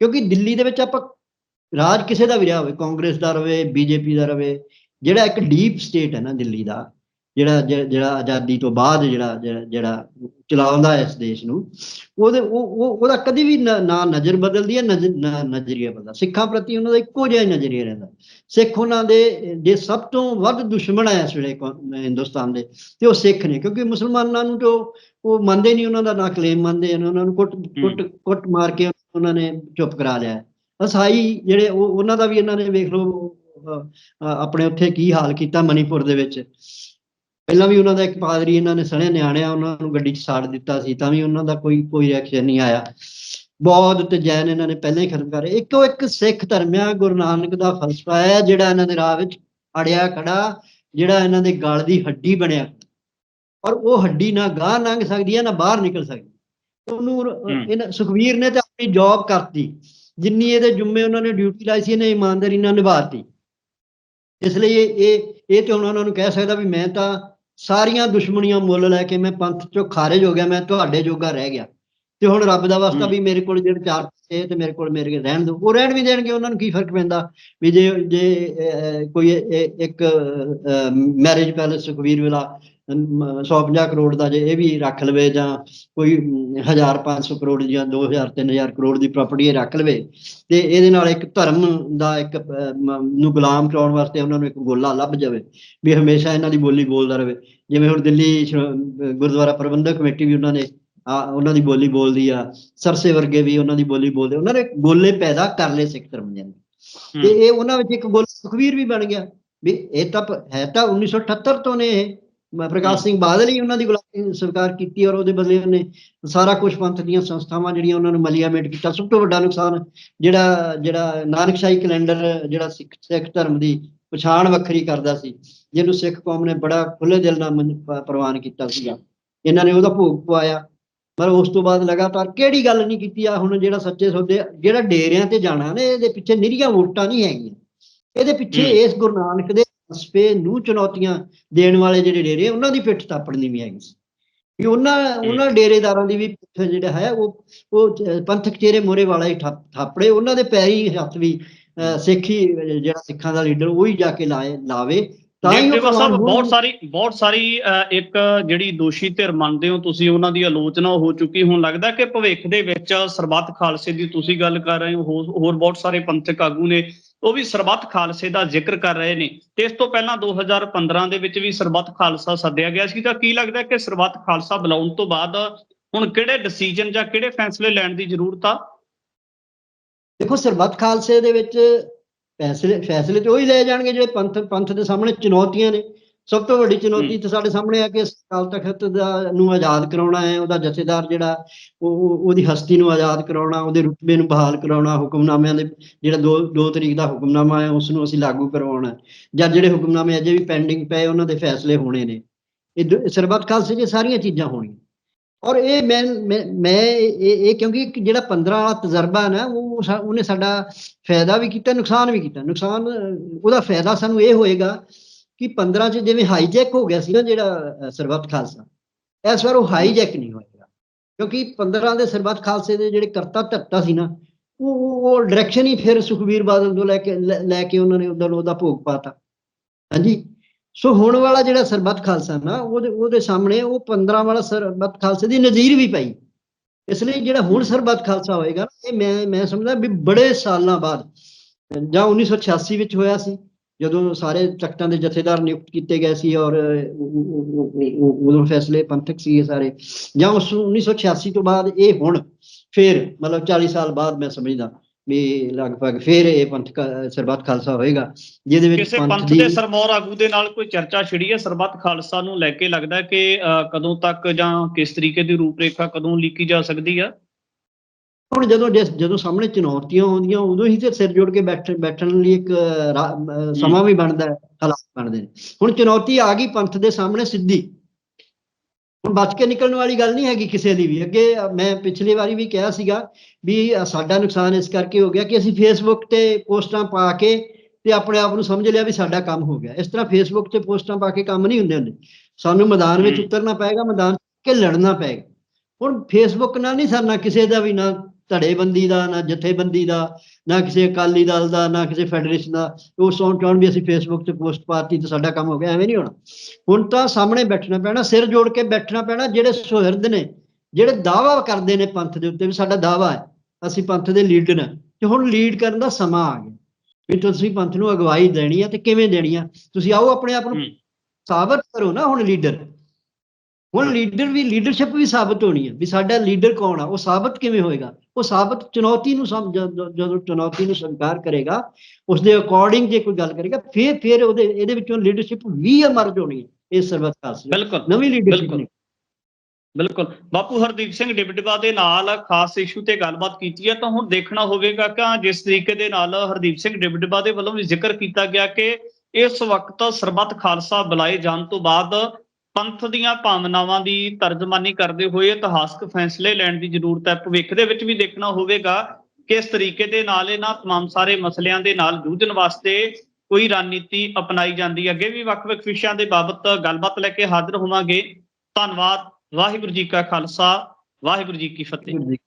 ਕਿਉਂਕਿ ਦਿੱਲੀ ਦੇ ਵਿੱਚ ਆਪਾਂ ਰਾਜ ਕਿਸੇ ਦਾ ਵੀ ਰਿਹਾ ਹੋਵੇ ਕਾਂਗਰਸ ਦਾ ਰਵੇ ਬੀਜੇਪੀ ਦਾ ਰਵੇ ਜਿਹੜਾ ਇੱਕ ਡੀਪ ਸਟੇਟ ਹੈ ਨਾ ਦਿੱਲੀ ਦਾ ਜਿਹੜਾ ਜਿਹੜਾ ਆਜ਼ਾਦੀ ਤੋਂ ਬਾਅਦ ਜਿਹੜਾ ਜਿਹੜਾ- ਚਲਾਉਂਦਾ ਇਸ ਦੇਸ਼ ਨੂੰ ਉਹਦੇ ਉਹ ਉਹ- ਉਹਦਾ ਕਦੀ ਵੀ ਨਾ ਨਜ਼ਰ ਬਦਲਦੀ ਹੈ ਨਜ਼ਰੀਆ ਬਦਲਦਾ। ਸਿੱਖਾਂ ਪ੍ਰਤੀ ਉਹਨਾਂ ਦਾ ਇੱਕੋ ਜਿਹਾ ਨਜ਼ਰੀਆ ਰਹਿੰਦਾ। ਸਿੱਖ ਉਹਨਾਂ ਦੇ ਜੇ ਸਭ ਤੋਂ ਵੱਧ ਦੁਸ਼ਮਣ ਹੈ ਇਸ ਵੇਲੇ ਹਿੰਦੁਸਤਾਨ ਦੇ ਤੇ ਉਹ ਸਿੱਖ ਨੇ ਕਿਉਂਕਿ ਮੁਸਲਮਾਨਾਂ ਨੂੰ ਜੋ ਉਹ ਮੰਨਦੇ ਨਹੀਂ ਉਹਨਾਂ ਦਾ ਨਾ ਕਲੇਮ ਮੰਨਦੇ ਨੇ ਉਹਨਾਂ ਨੂੰ ਕੁੱਟ ਕੁੱਟ ਕੁੱਟ ਮਾਰ ਕੇ ਉਹਨਾਂ ਨੇ ਚੁੱਪ ਕਰਾ ਲਿਆ। ਅਸਾਈ ਜਿਹੜੇ ਉਹ ਉਹਨਾਂ ਦਾ ਵੀ ਇਹਨਾਂ ਨੇ ਵੇਖ ਲਓ ਆਪਣੇ ਉੱਥੇ ਕੀ ਹਾਲ ਕੀਤਾ ਮਨੀਪੁਰ ਦੇ ਵਿੱਚ। ਪਹਿਲਾਂ ਵੀ ਉਹਨਾਂ ਦਾ ਇੱਕ ਪਾਦਰੀ ਇਹਨਾਂ ਨੇ ਸਣੇ ਨਿਆਣਿਆ ਉਹਨਾਂ ਨੂੰ ਗੱਡੀ 'ਚ ਸਾੜ ਦਿੱਤਾ ਸੀ ਤਾਂ ਵੀ ਉਹਨਾਂ ਦਾ ਕੋਈ ਕੋਈ ਰਿਐਕਸ਼ਨ ਨਹੀਂ ਆਇਆ। ਬੌਧ ਤੇ ਜੈਨ ਇਹਨਾਂ ਨੇ ਪਹਿਲਾਂ ਹੀ ਖਤਮ ਕਰ ਇੱਕੋ ਇੱਕ ਸਿੱਖ ਧਰਮ ਆ ਗੁਰੂ ਨਾਨਕ ਦਾ ਫਲਸਫਾ ਹੈ ਜਿਹੜਾ ਇਹਨਾਂ ਦੇ ਰਾਹ ਵਿੱਚ ਅੜਿਆ ਖੜਾ ਜਿਹੜਾ ਇਹਨਾਂ ਦੇ ਗਲ ਦੀ ਹੱਡੀ ਬਣਿਆ। ਔਰ ਉਹ ਹੱਡੀ ਨਾ ਗਾਹ ਲੰਘ ਸਕਦੀ ਹੈ ਨਾ ਬਾਹਰ ਨਿਕਲ ਸਕਦੀ। ਉਹਨੂੰ। ਇਹਨਾਂ ਸੁਖਵੀਰ ਨੇ ਤਾਂ ਆਪਣੀ ਜੌਬ ਕਰਤੀ। ਜਿੰਨੀ ਇਹਦੇ ਜੁੰਮੇ ਉਹਨਾਂ ਨੇ ਡਿਊਟੀ ਲਾਈ ਸੀ ਇਹਨੇ ਇਮਾਨਦਾਰੀ ਨਾਲ ਨਿਭਾਤੀ। ਇਸ ਲਈ ਇਹ ਇਹ ਇਹ ਤੇ ਹੁਣ ਉਹਨਾਂ ਨੂੰ ਕਹਿ ਸਕਦਾ ਵੀ ਮੈਂ ਤਾਂ ਸਾਰੀਆਂ ਦੁਸ਼ਮਣੀਆਂ ਮੁੱਲ ਲੈ ਕੇ ਮੈਂ ਪੰਥ ਚੋਂ ਖਾਰਿਜ ਹੋ ਗਿਆ ਮੈਂ ਤੁਹਾਡੇ ਜੋਗਾ ਰਹਿ ਗਿਆ। ਤੇ ਹੁਣ ਰੱਬ ਦਾ ਵਾਸਤਾ। ਵੀ ਮੇਰੇ ਕੋਲ ਜਿਹੜੇ ਚਾਰ ਪੈਸੇ ਤੇ ਮੇਰੇ ਕੋਲ ਮੇਰੇ ਰਹਿਣ ਦਿਓ। ਉਹ ਰਹਿਣ ਵੀ ਦੇਣਗੇ ਉਹਨਾਂ ਨੂੰ ਕੀ ਫ਼ਰਕ ਪੈਂਦਾ? ਵੀ ਜੇ ਜੇ ਕੋਈ ਇਹ- ਇਹ ਇੱਕ marriage palace Sukhvir villa 150 crore ਦਾ ਜੇ ਇਹ ਵੀ ਰੱਖ ਲਵੇ ਜਾਂ ਕੋਈ 1500 ਕਰੋੜ ਜਾਂ 2000 3000 ਕਰੋੜ ਦੀ ਪ੍ਰਾਪਰਟੀ ਇਹ ਰੱਖ ਲਵੇ ਤੇ ਇਹਦੇ ਨਾਲ ਇੱਕ ਧਰਮ ਦਾ ਇੱਕ ਨੂੰ ਗੁਲਾਮ ਚਲਾਉਣ ਵਾਸਤੇ ਉਹਨਾਂ ਨੂੰ ਇੱਕ ਗੋਲਾ ਲੱਭ ਜਾਵੇ ਵੀ ਹਮੇਸ਼ਾ ਇਹਨਾਂ ਦੀ ਬੋਲੀ ਬੋਲਦਾ ਰਹੇ ਜਿਵੇਂ ਹੁਣ ਦਿੱਲੀ ਗੁਰਦੁਆਰਾ ਪ੍ਰਬੰਧਕ ਕਮੇਟੀ ਵੀ ਉਹਨਾਂ ਨੇ ਆ ਉਹਨਾਂ ਦੀ ਬੋਲੀ ਬੋਲਦੀ ਆ ਸਰਸੇ ਵਰਗੇ ਵੀ ਉਹਨਾਂ ਦੀ ਬੋਲੀ ਬੋਲਦੇ ਉਹਨਾਂ ਨੇ ਗੋਲੇ ਪੈਦਾ ਕਰ ਲਏ ਸਿੱਖ ਧਰਮ ਦੇ ਤੇ ਇਹ ਉਹਨਾਂ ਵਿੱਚ ਇੱਕ ਗੋਲ ਸੁਖਵੀਰ ਵੀ ਬਣ ਗਿਆ ਵੀ ਇਹ ਤਾਂ ਹੈ ਤਾਂ 1978 ਤੋਂ ਨੇ ਇਹ। ਪ੍ਰਕਾਸ਼ ਸਿੰਘ ਬਾਦਲ ਹੀ ਉਹਨਾਂ ਦੀ ਗੁਲਾਮੀ ਸਰਕਾਰ ਕੀਤੀ ਔਰ ਉਹਦੇ ਬਦਲੇ ਉਹਨੇ ਸਾਰਾ ਕੁਝ ਪੰਥ ਦੀਆਂ ਸੰਸਥਾਵਾਂ ਜਿਹੜੀਆਂ ਉਹਨਾਂ ਨੂੰ ਮਲੀਆਮੇਟ ਕੀਤਾ। ਸਭ ਤੋਂ ਵੱਡਾ ਨੁਕਸਾਨ ਜਿਹੜਾ ਜਿਹੜਾ ਨਾਨਕਸ਼ਾਹੀ ਕੈਲੰਡਰ ਜਿਹੜਾ ਸਿੱਖ ਸਿੱਖ ਧਰਮ ਦੀ ਪਛਾਣ ਵੱਖਰੀ ਕਰਦਾ ਸੀ ਜਿਹਨੂੰ ਸਿੱਖ ਕੌਮ ਨੇ ਬੜਾ ਖੁੱਲੇ ਦਿਲ ਨਾਲ ਪ੍ਰਵਾਨ ਕੀਤਾ ਸੀਗਾ। ਇਹਨਾਂ ਨੇ ਉਹਦਾ ਭੋਗ ਪਵਾਇਆ ਪਰ ਉਸ ਤੋਂ ਬਾਅਦ ਲਗਾਤਾਰ ਕਿਹੜੀ ਗੱਲ ਨਹੀਂ ਕੀਤੀ ਆ ਹੁਣ ਜਿਹੜਾ ਸੱਚੇ ਸੌਦੇ ਜਿਹੜਾ ਡੇਰਿਆਂ ਤੇ ਜਾਣਾ ਨੇ ਇਹਦੇ ਪਿੱਛੇ ਨਿਰੀਆਂ ਵੋਟਾਂ ਨਹੀਂ ਹੈਗੀਆਂ। ਇਹਦੇ ਪਿੱਛੇ। ਇਸ ਗੁਰੂ ਨਾਨਕ ਦੇ ਫਲਸਫੇ ਨੂੰ ਚੁਣੌਤੀਆਂ ਦੇਣ ਵਾਲੇ ਜਿਹੜੇ ਡੇਰੇ ਉਹਨਾਂ ਦੀ ਪਿੱਠ ਥਾਪੜਨੀ ਵੀ ਹੈਗੀ ਸੀ। ਵੀ ਉਹਨਾਂ ਉਹਨਾਂ ਡੇਰੇਦਾਰਾਂ ਦੀ ਵੀ ਪਿੱਠ ਜਿਹੜਾ ਹੈ ਉਹ ਉਹ ਪੰਥਕ ਚਿਹਰੇ ਮੋਰੇ ਵਾਲਾ ਹੀ ਥਾਪੜੇ ਉਹਨਾਂ ਦੇ ਪੈਰੀ ਹੱਥ ਵੀ ਸਿੱਖੀ ਜਿਹੜਾ ਸਿੱਖਾਂ ਦਾ ਲੀਡਰ ਉਹ ਹੀ ਜਾ ਕੇ ਲਾਏ ਲਾਵੇ। ਤਾਂ ਹੀ ਉਹ ਬਹੁਤ। ਸਾਰੀ ਬਹੁਤ ਸਾਰੀ ਇੱਕ ਜਿਹੜੀ ਦੋਸ਼ੀ ਧਿਰ ਮੰਨਦੇ ਹੋ ਤੁਸੀਂ ਉਹਨਾਂ ਦੀ ਆਲੋਚਨਾ ਹੋ ਚੁੱਕੀ ਹੁਣ ਲੱਗਦਾ ਕਿ ਭਵਿੱਖ ਦੇ ਵਿੱਚ ਸਰਬੱਤ ਖਾਲਸੇ ਦੀ ਤੁਸੀਂ ਗੱਲ ਕਰ ਰਹੇ ਹੋ ਹੋਰ ਬਹੁਤ ਸਾਰੇ ਪੰਥਕ ਆਗੂ ਨੇ ਉਹ ਵੀ ਸਰਬੱਤ ਖਾਲਸੇ ਦਾ ਜ਼ਿਕਰ ਕਰ ਰਹੇ ਨੇ। ਤੇ ਇਸ ਤੋਂ ਪਹਿਲਾਂ 2015 ਦੇ ਵਿੱਚ ਵੀ ਸਰਬੱਤ ਖਾਲਸਾ ਸੱਦਿਆ ਗਿਆ ਸੀ। ਤਾਂ ਕੀ ਲੱਗਦਾ ਕਿ ਸਰਬੱਤ ਖਾਲਸਾ ਬੁਲਾਉਣ ਤੋਂ ਬਾਅਦ ਹੁਣ ਕਿਹੜੇ ਡਿਸੀਜਨ ਜਾਂ ਕਿਹੜੇ ਫੈਸਲੇ ਲੈਣ ਦੀ ਜ਼ਰੂਰਤ ਆ? ਦੇਖੋ, ਸਰਬੱਤ ਖਾਲਸੇ ਦੇ ਵਿੱਚ ਫੈਸਲੇ ਫੈਸਲੇ ਤੇ ਉਹੀ ਲਏ ਜਾਣਗੇ ਜਿਹੜੇ ਪੰਥ ਪੰਥ ਦੇ ਸਾਹਮਣੇ ਚੁਣੌਤੀਆਂ ਨੇ। ਸਭ ਤੋਂ ਵੱਡੀ ਚੁਣੌਤੀ। ਤੇ ਸਾਡੇ ਸਾਹਮਣੇ ਆ ਕਿ ਅਕਾਲ ਤਖਤ ਦਾ ਨੂੰ ਆਜ਼ਾਦ ਕਰਾਉਣਾ ਹੈ ਉਹਦਾ ਜਥੇਦਾਰ ਜਿਹੜਾ ਉਹ ਉਹ- ਉਹਦੀ ਹਸਤੀ ਨੂੰ ਆਜ਼ਾਦ ਕਰਾਉਣਾ ਉਹਦੇ ਰੁਤਬੇ ਨੂੰ ਬਹਾਲ ਕਰਾਉਣਾ ਹੁਕਮਨਾਮਿਆਂ ਦੇ ਜਿਹੜਾ 2 2 ਤਰੀਕ ਦਾ ਹੁਕਮਨਾਮਾ ਹੈ ਉਸ ਨੂੰ ਅਸੀਂ ਲਾਗੂ ਕਰਵਾਉਣਾ। ਜਾਂ ਜਿਹੜੇ ਹੁਕਮਨਾਮੇ ਅਜੇ ਵੀ ਪੈਂਡਿੰਗ ਪਏ ਉਹਨਾਂ ਦੇ ਫੈਸਲੇ ਹੋਣੇ ਨੇ ਇਹ ਸਰਬੱਤ ਖਾਲਸੇ 'ਚ ਸਾਰੀਆਂ ਚੀਜ਼ਾਂ ਹੋਣੀਆਂ ਔਰ ਇਹ ਮੈਂ ਮੈਂ ਇਹ ਇਹ ਕਿਉਂਕਿ ਜਿਹੜਾ 15 ਵਾਲਾ ਤਜਰਬਾ ਨਾ ਉਹ ਸਾ- ਉਹਨੇ ਸਾਡਾ ਫਾਇਦਾ ਵੀ ਕੀਤਾ ਨੁਕਸਾਨ ਵੀ ਕੀਤਾ ਨੁਕਸਾਨ ਉਹਦਾ ਫਾਇਦਾ ਸਾਨੂੰ ਇਹ ਹੋਏਗਾ ਕਿ 15 ਚ ਜਿਵੇਂ ਹਾਈਜੈਕ ਹੋ ਗਿਆ ਸੀ ਨਾ ਜਿਹੜਾ ਸਰਬੱਤ ਖਾਲਸਾ, ਇਸ ਵਾਰ ਉਹ ਹਾਈਜੈਕ ਨਹੀਂ ਹੋਏਗਾ ਕਿਉਂਕਿ 15 ਦੇ ਸਰਬੱਤ ਖਾਲਸੇ ਦੇ ਜਿਹੜੇ ਕਰਤਾ ਧਰਤਾ ਸੀ ਨਾ, ਉਹ, ਉਹ- ਡਾਇਰੈਕਸ਼ਨ ਹੀ ਫਿਰ ਸੁਖਬੀਰ ਬਾਦਲ ਤੋਂ ਲੈ ਕੇ ਲੈ ਕੇ ਉਹਨਾਂ ਨੇ ਉਧਰ ਉਹਦਾ ਭੋਗ ਪਾਤਾ। ਹਾਂਜੀ? ਸੋ ਹੁਣ ਵਾਲਾ ਜਿਹੜਾ ਸਰਬੱਤ ਖਾਲਸਾ ਨਾ, ਉਹਦੇ ਉਹਦੇ ਸਾਹਮਣੇ ਉਹ 15 ਵਾਲਾ ਸਰਬੱਤ ਖਾਲਸੇ ਦੀ ਨਜ਼ੀਰ ਵੀ ਪਈ। ਇਸ ਲਈ ਜਿਹੜਾ ਹੁਣ ਸਰਬੱਤ ਖਾਲਸਾ ਹੋਏਗਾ, ਇਹ ਮੈਂ ਮੈਂ ਸਮਝਦਾ ਵੀ ਬੜੇ ਸਾਲਾਂ ਬਾਅਦ, ਜਾਂ 1986 ਵਿੱਚ ਹੋਇਆ ਸੀ। ਜਦੋਂ ਸਾਰੇ ਤਖਤਾਂ ਦੇ ਜਥੇਦਾਰ ਨਿਯੁਕਤ ਕੀਤੇ ਗਏ ਸੀ ਔਰ ਉਦੋਂ ਫੈਸਲੇ ਪੰਥਕ ਸੀ ਇਹ ਸਾਰੇ ਜਾਂ ਉਸ 1986 ਤੋਂ ਬਾਅਦ ਇਹ ਹੁਣ ਫਿਰ ਮਤਲਬ 40 ਸਾਲ ਬਾਅਦ ਮੈਂ ਸਮਝਦਾ ਵੀ ਲਗਭਗ ਫਿਰ ਇਹ ਪੰਥ ਕਾ- ਸਰਬੱਤ ਖਾਲਸਾ ਹੋਏਗਾ ਜਿਹਦੇ ਵਿੱਚ ਕਿਸੇ ਪੰਥ ਦੀ ਸਰਮੌਰ ਆਗੂ ਦੇ ਨਾਲ ਕੋਈ ਚਰਚਾ ਛਿੜੀ ਹੈ ਸਰਬੱਤ ਖਾਲਸਾ ਨੂੰ ਲੈ ਕੇ ਲੱਗਦਾ ਕਿ ਕਦੋਂ ਤੱਕ ਜਾਂ ਕਿਸ ਤਰੀਕੇ ਦੀ ਰੂਪਰੇਖਾ ਕਦੋਂ ਲਿਖੀ ਜਾ ਸਕਦੀ ਹੈ ਹੁਣ ਜਦੋਂ ਜਦੋਂ ਸਾਹਮਣੇ ਚੁਣੌਤੀਆਂ ਆਉਂਦੀਆਂ ਉਦੋਂ ਹੀ ਤੇ ਸਿਰ ਜੋੜ ਕੇ ਬੈਠ ਬੈਠਣ ਲਈ ਇੱਕ ਸਮਾਂ ਵੀ ਬਣਦਾ ਹੈ ਹਾਲਾਤ ਬਣਦੇ ਨੇ। ਹੁਣ ਚੁਣੌਤੀ ਆ ਗਈ ਪੰਥ ਦੇ ਸਾਹਮਣੇ ਸਿੱਧੀ। ਹੁਣ ਬਚ ਕੇ ਨਿਕਲਣ ਵਾਲੀ ਗੱਲ ਨਹੀਂ ਹੈਗੀ ਕਿਸੇ ਦੀ ਵੀ। ਅੱਗੇ ਮੈਂ ਪਿਛਲੀ ਵਾਰੀ ਵੀ ਕਿਹਾ ਸੀਗਾ ਵੀ ਸਾਡਾ ਨੁਕਸਾਨ ਇਸ ਕਰਕੇ ਹੋ ਗਿਆ ਕਿ ਅਸੀਂ ਫੇਸਬੁੱਕ ਤੇ ਪੋਸਟਾਂ ਪਾ ਕੇ ਤੇ ਆਪਣੇ ਆਪ ਨੂੰ ਸਮਝ ਲਿਆ ਵੀ ਸਾਡਾ ਕੰਮ ਹੋ ਗਿਆ। ਇਸ ਤਰ੍ਹਾਂ ਫੇਸਬੁੱਕ ਤੇ ਪੋਸਟਾਂ ਪਾ ਕੇ ਕੰਮ ਨਹੀਂ ਹੁੰਦੇ ਹੁੰਦੇ। ਸਾਨੂੰ ਮੈਦਾਨ ਵਿੱਚ। ਉਤਰਨਾ ਪਏਗਾ ਮੈਦਾਨ ਕੇ ਲੜਨਾ ਪਏਗਾ। ਹੁਣ ਫੇਸਬੁੱਕ ਨਾਲ ਨਹੀਂ ਸਰਨਾ ਕਿਸੇ ਦਾ ਵੀ ਨਾ ਧੜੇਬੰਦੀ ਦਾ ਨਾ ਜਥੇਬੰਦੀ ਦਾ ਨਾ ਕਿਸੇ ਅਕਾਲੀ ਦਲ ਦਾ ਨਾ ਕਿਸੇ ਫੈਡਰੇਸ਼ਨ ਦਾ। ਉਹ ਸੌਣ ਚਾਹੁਣ ਵੀ ਅਸੀਂ ਫੇਸਬੁੱਕ ਤੇ ਪੋਸਟ ਪਾਤੀ ਤੇ ਸਾਡਾ ਕੰਮ ਹੋ ਗਿਆ ਐਵੇਂ ਨਹੀਂ ਹੋਣਾ। ਹੁਣ ਤਾਂ ਸਾਹਮਣੇ ਬੈਠਣਾ ਪੈਣਾ ਸਿਰ ਜੋੜ ਕੇ ਬੈਠਣਾ ਪੈਣਾ ਜਿਹੜੇ ਸੁਹਿਰਦ ਨੇ ਜਿਹੜੇ ਦਾਵਾ ਕਰਦੇ ਨੇ ਪੰਥ ਦੇ ਉੱਤੇ ਵੀ ਸਾਡਾ ਦਾਵਾ ਹੈ ਅਸੀਂ ਪੰਥ ਦੇ ਲੀਡਰ ਹਾਂ। ਤੇ ਹੁਣ ਲੀਡ ਕਰਨ ਦਾ ਸਮਾਂ ਆ ਗਿਆ। ਵੀ ਤੁਸੀਂ ਪੰਥ ਨੂੰ ਅਗਵਾਈ ਦੇਣੀ ਆ ਤੇ ਕਿਵੇਂ ਦੇਣੀ ਆ? ਤੁਸੀਂ ਆਓ ਆਪਣੇ ਆਪ ਨੂੰ। ਸਾਬਤ ਕਰੋ ਨਾ ਹੁਣ ਲੀਡਰ। ਹੁਣ ਲੀਡਰ ਵੀ ਲੀਡਰਸ਼ਿਪ ਵੀ ਸਾਬਤ ਹੋਣੀ ਹੈ ਵੀ ਸਾਡਾ ਲੀਡਰ ਕੌਣ ਆ ਉਹ ਸਾਬਤ ਕਿਵੇਂ ਹੋਏਗਾ? ਉਹ ਸਾਬਤ ਚੁਣੌਤੀ ਨੂੰ ਜਦੋਂ ਚੁਣੌਤੀ ਨੂੰ ਸਵੀਕਾਰ ਕਰੇਗਾ ਉਸ ਦੇ ਅਕੋਰਡਿੰਗ ਜੇ ਕੋਈ ਗੱਲ ਕਰੇਗਾ ਫਿਰ ਫਿਰ ਉਹਦੇ ਇਹਦੇ ਵਿੱਚੋਂ ਲੀਡਰਸ਼ਿਪ ਵੀ emerge ਹੋਣੀ ਹੈ ਇਸ ਸਰਬੱਤ ਖਾਲਸੇ ਬਿਲਕੁਲ ਨਵੀਂ ਲੀਡਰਸ਼ਿਪ। ਨਹੀਂ ਬਿਲਕੁਲ। ਬਾਪੂ ਹਰਦੀਪ ਸਿੰਘ ਡਿਬਡਬਾ ਦੇ ਨਾਲ ਖਾਸ ਇਸ਼ੂ ਤੇ ਗੱਲਬਾਤ ਕੀਤੀ ਹੈ ਤਾਂ ਹੁਣ ਦੇਖਣਾ ਹੋਵੇਗਾ ਕਿ ਜਿਸ ਤਰੀਕੇ ਦੇ ਨਾਲ ਹਰਦੀਪ ਸਿੰਘ ਡਿਬਡਬਾ ਦੇ ਵੱਲੋਂ ਵੀ ਜ਼ਿਕਰ ਕੀਤਾ ਗਿਆ ਕਿ ਇਸ ਵਕਤ ਸਰਬੱਤ ਖਾਲਸਾ ਬੁਲਾਏ ਜਾਣ ਤੋਂ ਬਾਅਦ ਪੰਥ ਦੀਆਂ ਭਾਵਨਾਵਾਂ ਦੀ ਤਰਜਮਾਨੀ ਕਰਦੇ ਹੋਏ ਇਤਿਹਾਸਕ ਫੈਸਲੇ ਲੈਣ ਦੀ ਜ਼ਰੂਰਤ ਹੈ ਭਵਿੱਖ ਦੇ ਵਿੱਚ ਵੀ ਦੇਖਣਾ ਹੋਵੇਗਾ ਕਿ ਇਸ ਤਰੀਕੇ ਦੇ ਨਾਲ ਇਹਨਾਂ तमाम ਸਾਰੇ ਮਸਲਿਆਂ ਦੇ ਨਾਲ ਜੂਝਣ ਵਾਸਤੇ ਕੋਈ ਰਣਨੀਤੀ ਅਪਣਾਈ ਜਾਂਦੀ ਹੈ ਅੱਗੇ ਵੀ ਵੱਖ-ਵੱਖ ਵਿਸ਼ਿਆਂ ਦੇ ਬਾਬਤ ਗੱਲਬਾਤ ਲੈ ਕੇ ਹਾਜ਼ਰ ਹੋਵਾਂਗੇ ਧੰਨਵਾਦ ਵਾਹਿਗੁਰੂ ਜੀ ਕਾ ਖਾਲਸਾ ਵਾਹਿਗੁਰੂ ਜੀ ਕੀ ਫਤਿਹ ਜੀ